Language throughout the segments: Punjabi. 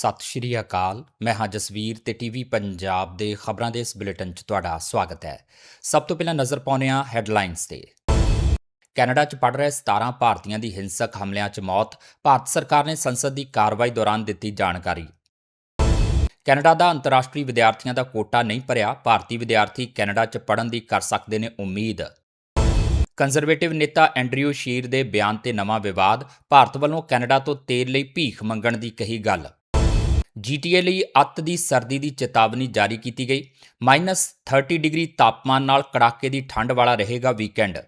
ਸਤਿ ਸ਼੍ਰੀ ਅਕਾਲ। ਮੈਂ ਹਾਂ ਜਸਵੀਰ ਤੇ ਟੀਵੀ ਪੰਜਾਬ ਦੇ ਖਬਰਾਂ ਦੇ ਇਸ ਬੁਲੇਟਿਨ 'ਚ ਤੁਹਾਡਾ ਸਵਾਗਤ ਹੈ। ਸਭ ਤੋਂ ਪਹਿਲਾਂ ਨਜ਼ਰ ਪਾਉਂਦੇ ਹਾਂ ਹੈਡਲਾਈਨਸ ਤੇ। ਕੈਨੇਡਾ 'ਚ ਪੜ ਰਹੇ 17 ਭਾਰਤੀਆਂ ਦੀ ਹਿੰਸਕ ਹਮਲਿਆਂ 'ਚ ਮੌਤ, ਭਾਰਤ ਸਰਕਾਰ ਨੇ ਸੰਸਦ ਦੀ ਕਾਰਵਾਈ ਦੌਰਾਨ ਦਿੱਤੀ ਜਾਣਕਾਰੀ। ਕੈਨੇਡਾ ਦਾ ਅੰਤਰਰਾਸ਼ਟਰੀ ਵਿਦਿਆਰਥੀਆਂ ਦਾ ਕੋਟਾ ਨਹੀਂ ਭਰਿਆ, ਭਾਰਤੀ ਵਿਦਿਆਰਥੀ ਕੈਨੇਡਾ 'ਚ ਪੜ੍ਹਨ ਦੀ ਕਰ ਸਕਦੇ ਨੇ ਉਮੀਦ। ਕੰਜ਼ਰਵੇਟਿਵ ਨੇਤਾ ਐਂਡਰਿਊ ਸ਼ੀਰ ਦੇ ਬਿਆਨ ਤੇ ਨਵਾਂ ਵਿਵਾਦ, ਭਾਰਤ ਵੱਲੋਂ ਕੈਨੇਡਾ ਤੋਂ ਤੇਲ ਲਈ ਭੀਖ ਮੰਗਣ ਦੀ ਕਹੀ ਗੱਲ। ਜੀਟੀਏ ਲਈ ਅੱਤ ਦੀ ਸਰਦੀ ਦੀ ਚੇਤਾਵਨੀ ਜਾਰੀ ਕੀਤੀ ਗਈ। -30 ਡਿਗਰੀ ਤਾਪਮਾਨ ਨਾਲ ਕੜਾਕੇ ਦੀ ਠੰਡ ਵਾਲਾ ਰਹੇਗਾ ਵੀਕਐਂਡ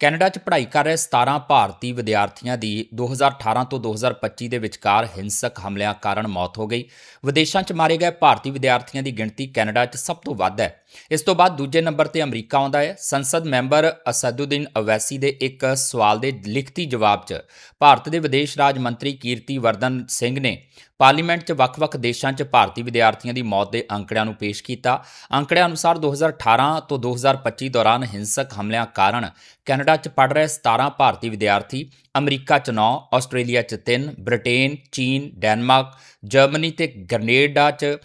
ਕੈਨੇਡਾ 'ਚ ਪੜ੍ਹਾਈ ਕਰ ਰਹੇ 17 ਭਾਰਤੀ ਵਿਦਿਆਰਥੀਆਂ ਦੀ 2018 ਤੋਂ 2025 ਦੇ ਵਿਚਕਾਰ ਹਿੰਸਕ ਹਮਲਿਆਂ ਕਾਰਨ ਮੌਤ ਹੋ ਗਈ। ਵਿਦੇਸ਼ਾਂ 'ਚ ਮਾਰੇ ਗਏ ਭਾਰਤੀ ਵਿਦਿਆਰਥੀਆਂ ਦੀ ਗਿਣਤੀ ਕੈਨੇਡਾ 'ਚ ਸਭ ਤੋਂ ਵੱਧ ਹੈ। ਇਸ ਤੋਂ ਬਾਅਦ ਦੂਜੇ ਨੰਬਰ ਤੇ ਅਮਰੀਕਾ ਆਉਂਦਾ ਹੈ। ਸੰਸਦ ਮੈਂਬਰ ਅਸਦੁਦੀਨ ਅਵੈਸੀ ਦੇ ਇੱਕ ਸਵਾਲ ਦੇ ਲਿਖਤੀ ਜਵਾਬ 'ਚ ਭਾਰਤ ਦੇ ਵਿਦੇਸ਼ ਰਾਜ ਮੰਤਰੀ ਕੀਰਤੀ ਵਰਦਨ ਸਿੰਘ ਨੇ ਪਾਰਲੀਮੈਂਟ 'ਚ ਵੱਖ-ਵੱਖ ਦੇਸ਼ਾਂ 'ਚ ਭਾਰਤੀ ਵਿਦਿਆਰਥੀਆਂ ਦੀ ਮੌਤ ਦੇ ਅੰਕੜਿਆਂ ਨੂੰ ਪੇਸ਼ ਕੀਤਾ। ਅੰਕੜਿਆਂ ਅਨੁਸਾਰ 2018 ਤੋਂ 2025 ਦੌਰਾਨ ਹਿੰਸਕ ਹਮਲਿਆਂ ਕਾਰਨ ਕੈਨੇਡਾ 'ਚ ਪੜ ਰਹੇ 17 ਭਾਰਤੀ ਵਿਦਿਆਰਥੀ, ਅਮਰੀਕਾ 'ਚ 9 ਆਸਟ੍ਰੇਲੀਆ 'ਚ 3 ਬ੍ਰਿਟੇਨ, ਚੀਨ, ਡੈਨਮਾਰਕ, ਜਰਮਨੀ ਤੇ ਗ੍ਰੇਨੇਡਾ 'ਚ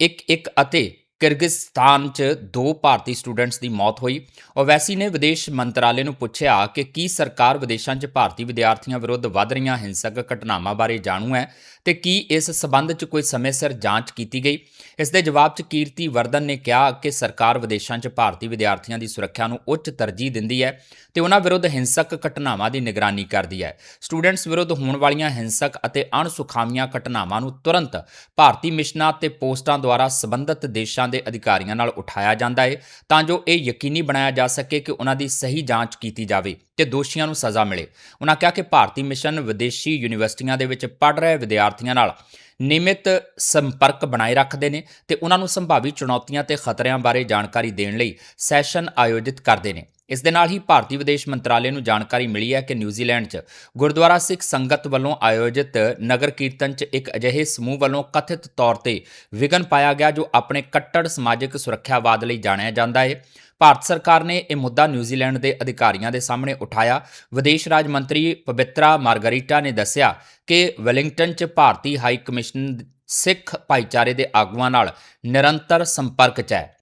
ਇੱਕ ਇੱਕ ਅਤੇ ਕਿਰਗਿਜ਼ਸਤਾਨ 'ਚ ਦੋ ਭਾਰਤੀ ਸਟੂਡੈਂਟਸ ਦੀ ਮੌਤ ਹੋਈ। ਓਵੈਸੀ ਨੇ ਵਿਦੇਸ਼ ਮੰਤਰਾਲੇ ਨੂੰ ਪੁੱਛਿਆ ਕਿ ਕੀ ਸਰਕਾਰ ਵਿਦੇਸ਼ਾਂ 'ਚ ਭਾਰਤੀ ਵਿਦਿਆਰਥੀਆਂ ਵਿਰੁੱਧ ਵੱਧ ਰਹੀਆਂ ਹਿੰਸਕ ਘਟਨਾਵਾਂ ਬਾਰੇ ਜਾਣੂ ਹੈ। ਤੇ ਕੀ ਇਸ ਸਬੰਧ 'ਚ ਕੋਈ ਸਮੇਂ ਸਿਰ ਜਾਂਚ ਕੀਤੀ ਗਈ? ਇਸ ਦੇ ਜਵਾਬ 'ਚ ਕੀਰਤੀ ਵਰਦਨ ਨੇ ਕਿਹਾ ਕਿ ਸਰਕਾਰ ਵਿਦੇਸ਼ਾਂ 'ਚ ਭਾਰਤੀ ਵਿਦਿਆਰਥੀਆਂ ਦੀ ਸੁਰੱਖਿਆ ਨੂੰ ਉੱਚ ਤਰਜੀਹ ਦਿੰਦੀ ਹੈ ਤੇ ਉਹਨਾਂ ਵਿਰੁੱਧ ਹਿੰਸਕ ਘਟਨਾਵਾਂ ਦੀ ਨਿਗਰਾਨੀ ਕਰਦੀ ਹੈ। ਸਟੂਡੈਂਟਸ ਵਿਰੁੱਧ ਹੋਣ ਵਾਲੀਆਂ ਹਿੰਸਕ ਅਤੇ ਅਣਸੁਖਾਵੀਆਂ ਘਟਨਾਵਾਂ ਨੂੰ ਤੁਰੰਤ ਭਾਰਤੀ ਮਿਸ਼ਨਾਂ ਤੇ ਪੋਸਟਾਂ ਦੁਆਰਾ ਸੰਬੰਧਿਤ ਦੇਸ਼ਾਂ ਦੇ ਅਧਿਕਾਰੀਆਂ ਨਾਲ ਉਠਾਇਆ ਜਾਂਦਾ ਹੈ ਤਾਂ ਜੋ ਇਹ ਯਕੀਨੀ ਬਣਾਇਆ ਜਾ ਸਕੇ ਕਿ ਉਹਨਾਂ ਦੀ ਸਹੀ ਜਾਂਚ ਕੀਤੀ ਜਾਵੇ। ਤੇ ਦੋਸ਼ੀਆਂ ਨੂੰ ਸਜ਼ਾ ਮਿਲੇ। ਉਹਨਾਂ ਕਿਹਾ ਕਿ ਭਾਰਤੀ ਮਿਸ਼ਨ ਵਿਦੇਸ਼ੀ ਯੂਨੀਵਰਸਿਟੀਆਂ ਦੇ ਵਿੱਚ ਪੜ੍ਹ ਰਹੇ ਵਿਦਿਆਰਥੀਆਂ ਨਾਲ ਨਿਯਮਿਤ ਸੰਪਰਕ ਬਣਾਏ ਰੱਖਦੇ ਨੇ ਤੇ ਉਹਨਾਂ ਨੂੰ ਸੰਭਾਵੀ ਚੁਣੌਤੀਆਂ ਤੇ ਖਤਰਿਆਂ ਬਾਰੇ ਜਾਣਕਾਰੀ ਦੇਣ ਲਈ ਸੈਸ਼ਨ ਆਯੋਜਿਤ ਕਰਦੇ ਨੇ। ਇਸ ਦੇ ਨਾਲ ਹੀ ਭਾਰਤੀ ਵਿਦੇਸ਼ ਮੰਤਰਾਲੇ ਨੂੰ ਜਾਣਕਾਰੀ ਮਿਲੀ ਹੈ ਕਿ ਨਿਊਜ਼ੀਲੈਂਡ 'ਚ ਗੁਰਦੁਆਰਾ ਸਿੱਖ ਸੰਗਤ ਵੱਲੋਂ ਆਯੋਜਿਤ ਨਗਰ ਕੀਰਤਨ 'ਚ ਇੱਕ ਅਜਿਹੇ ਸਮੂਹ ਵੱਲੋਂ ਕਥਿਤ ਤੌਰ ਤੇ ਵਿਗਨ ਪਾਇਆ ਗਿਆ ਜੋ ਆਪਣੇ ਕੱਟੜ ਸਮਾਜਿਕ ਸੁਰੱਖਿਆਵਾਦ ਲਈ ਜਾਣਿਆ ਜਾਂਦਾ ਹੈ। ਭਾਰਤ ਸਰਕਾਰ ਨੇ ਇਹ ਮੁੱਦਾ ਨਿਊਜ਼ੀਲੈਂਡ ਦੇ ਅਧਿਕਾਰੀਆਂ ਦੇ ਸਾਹਮਣੇ ਉਠਾਇਆ। ਵਿਦੇਸ਼ ਰਾਜ ਮੰਤਰੀ ਪਵਿੱਤਰਾ ਮਾਰਗਰੀਟਾ ਨੇ ਦੱਸਿਆ ਕਿ ਵੈਲਿੰਗਟਨ 'ਚ ਭਾਰਤੀ ਹਾਈ ਕਮਿਸ਼ਨ ਸਿੱਖ ਭਾਈਚਾਰੇ ਦੇ ਆਗੂਆਂ ਨਾਲ ਨਿਰੰਤਰ ਸੰਪਰਕ 'ਚ ਹੈ।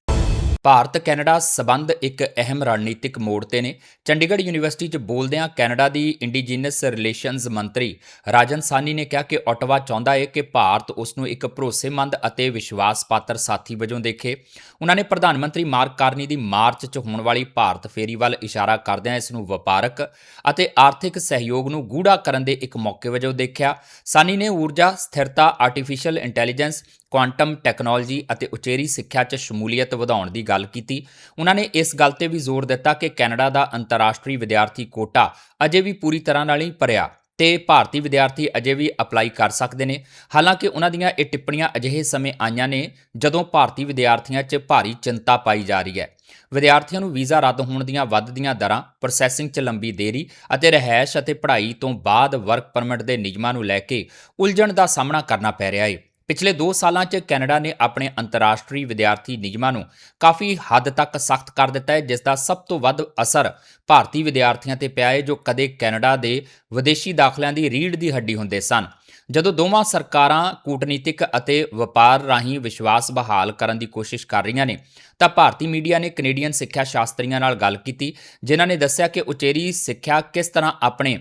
ਭਾਰਤ ਕੈਨੇਡਾ ਸਬੰਧ ਇੱਕ ਅਹਿਮ ਰਣਨੀਤਿਕ ਮੋੜ ਤੇ ਨੇ। ਚੰਡੀਗੜ੍ਹ ਯੂਨੀਵਰਸਿਟੀ 'ਚ ਬੋਲਦਿਆਂ ਕੈਨੇਡਾ ਦੀ ਇੰਡੀਜੀਨਸ ਰਿਲੇਸ਼ਨਜ਼ ਮੰਤਰੀ ਰਾਜਨ ਸਾਨੀ ਨੇ ਕਿਹਾ ਕਿ ਓਟਵਾ ਚਾਹੁੰਦਾ ਹੈ ਕਿ ਭਾਰਤ ਉਸ ਨੂੰ ਇੱਕ ਭਰੋਸੇਮੰਦ ਅਤੇ ਵਿਸ਼ਵਾਸ ਪਾਤਰ ਸਾਥੀ ਵਜੋਂ ਦੇਖੇ। ਉਹਨਾਂ ਨੇ ਪ੍ਰਧਾਨ ਮੰਤਰੀ ਮਾਰਕ ਕਾਰਨੀ ਦੀ ਮਾਰਚ 'ਚ ਹੋਣ ਵਾਲੀ ਭਾਰਤ ਫੇਰੀ ਵੱਲ ਇਸ਼ਾਰਾ ਕਰਦਿਆਂ ਇਸ ਨੂੰ ਵਪਾਰਕ ਅਤੇ ਆਰਥਿਕ ਸਹਿਯੋਗ ਨੂੰ ਗੂੜਾ ਕਰਨ ਦੇ ਇੱਕ ਮੌਕੇ ਵਜੋਂ ਦੇਖਿਆ। ਸਾਨੀ ਨੇ ਊਰਜਾ, ਸਥਿਰਤਾ ਆਰਟੀਫੀਸ਼ੀਅਲ ਇੰਟੈਲੀਜੈਂਸ ਕੁਆਂਟਮ ਟੈਕਨੋਲੋਜੀ ਅਤੇ ਉਚੇਰੀ ਸਿੱਖਿਆ 'ਚ ਸ਼ਮੂਲੀਅਤ ਵਧਾਉਣ ਦੀ ਗੱਲ ਕੀਤੀ। ਉਹਨਾਂ ਨੇ ਇਸ ਗੱਲ ਤੇ ਵੀ ਜ਼ੋਰ ਦਿੱਤਾ ਕਿ ਕੈਨੇਡਾ ਦਾ ਅੰਤਰਰਾਸ਼ਟਰੀ ਵਿਦਿਆਰਥੀ ਕੋਟਾ ਅਜੇ ਵੀ ਪੂਰੀ ਤਰ੍ਹਾਂ ਨਾਲ ਹੀ ਭਰਿਆ ਤੇ ਭਾਰਤੀ ਵਿਦਿਆਰਥੀ ਅਜੇ ਵੀ ਅਪਲਾਈ ਕਰ ਸਕਦੇ ਨੇ। ਹਾਲਾਂਕਿ ਉਹਨਾਂ ਦੀਆਂ ਇਹ ਟਿੱਪਣੀਆਂ ਅਜਿਹੇ ਸਮੇਂ ਆਈਆਂ ਨੇ ਜਦੋਂ ਭਾਰਤੀ ਵਿਦਿਆਰਥੀਆਂ 'ਚ ਭਾਰੀ ਚਿੰਤਾ ਪਾਈ ਜਾ ਰਹੀ ਹੈ। ਵਿਦਿਆਰਥੀਆਂ ਨੂੰ ਵੀਜ਼ਾ ਰੱਦ ਹੋਣ ਦੀਆਂ ਵੱਧਦੀਆਂ ਦਰਾਂ, ਪ੍ਰੋਸੈਸਿੰਗ 'ਚ ਲੰਬੀ ਦੇਰੀ ਅਤੇ ਰਹਿائش ਅਤੇ ਪੜ੍ਹਾਈ ਤੋਂ ਬਾਅਦ ਵਰਕ ਪਰਮਿਟ ਦੇ ਨਿਯਮਾਂ ਨੂੰ ਲੈ ਕੇ ਉਲਝਣ ਦਾ ਸਾਹਮਣਾ ਕਰਨਾ ਪੈ ਰਿਹਾ ਹੈ ਪਿਛਲੇ 2 ਸਾਲਾਂ 'ਚ ਕੈਨੇਡਾ ਨੇ ਆਪਣੇ ਅੰਤਰਰਾਸ਼ਟਰੀ ਵਿਦਿਆਰਥੀ ਨਿਯਮਾਂ ਨੂੰ ਕਾਫੀ ਹੱਦ ਤੱਕ ਸਖਤ ਕਰ ਦਿੱਤਾ ਹੈ, ਜਿਸ ਦਾ ਸਭ ਤੋਂ ਵੱਧ ਅਸਰ ਭਾਰਤੀ ਵਿਦਿਆਰਥੀਆਂ ਤੇ ਪਿਆ ਹੈ, ਜੋ ਕਦੇ ਕੈਨੇਡਾ ਦੇ ਵਿਦੇਸ਼ੀ ਦਾਖਲਿਆਂ ਦੀ ਰੀੜ ਦੀ ਹੱਡੀ ਹੁੰਦੇ ਸਨ। ਜਦੋਂ ਦੋਵਾਂ ਸਰਕਾਰਾਂ ਕੂਟਨੀਤਿਕ ਅਤੇ ਵਪਾਰ ਰਾਹੀਂ ਵਿਸ਼ਵਾਸ ਬਹਾਲ ਕਰਨ ਦੀ ਕੋਸ਼ਿਸ਼ ਕਰ ਰਹੀਆਂ ਨੇ, ਤਾਂ ਭਾਰਤੀ ਮੀਡੀਆ ਨੇ ਕੈਨੇਡੀਅਨ ਸਿੱਖਿਆ ਸ਼ਾਸਤਰੀਆਂ ਨਾਲ ਗੱਲ ਕੀਤੀ, ਜਿਨ੍ਹਾਂ ਨੇ ਦੱਸਿਆ ਕਿ ਉਚੇਰੀ ਸਿੱਖਿਆ ਕਿਸ ਤਰ੍ਹਾਂ ਆਪਣੇ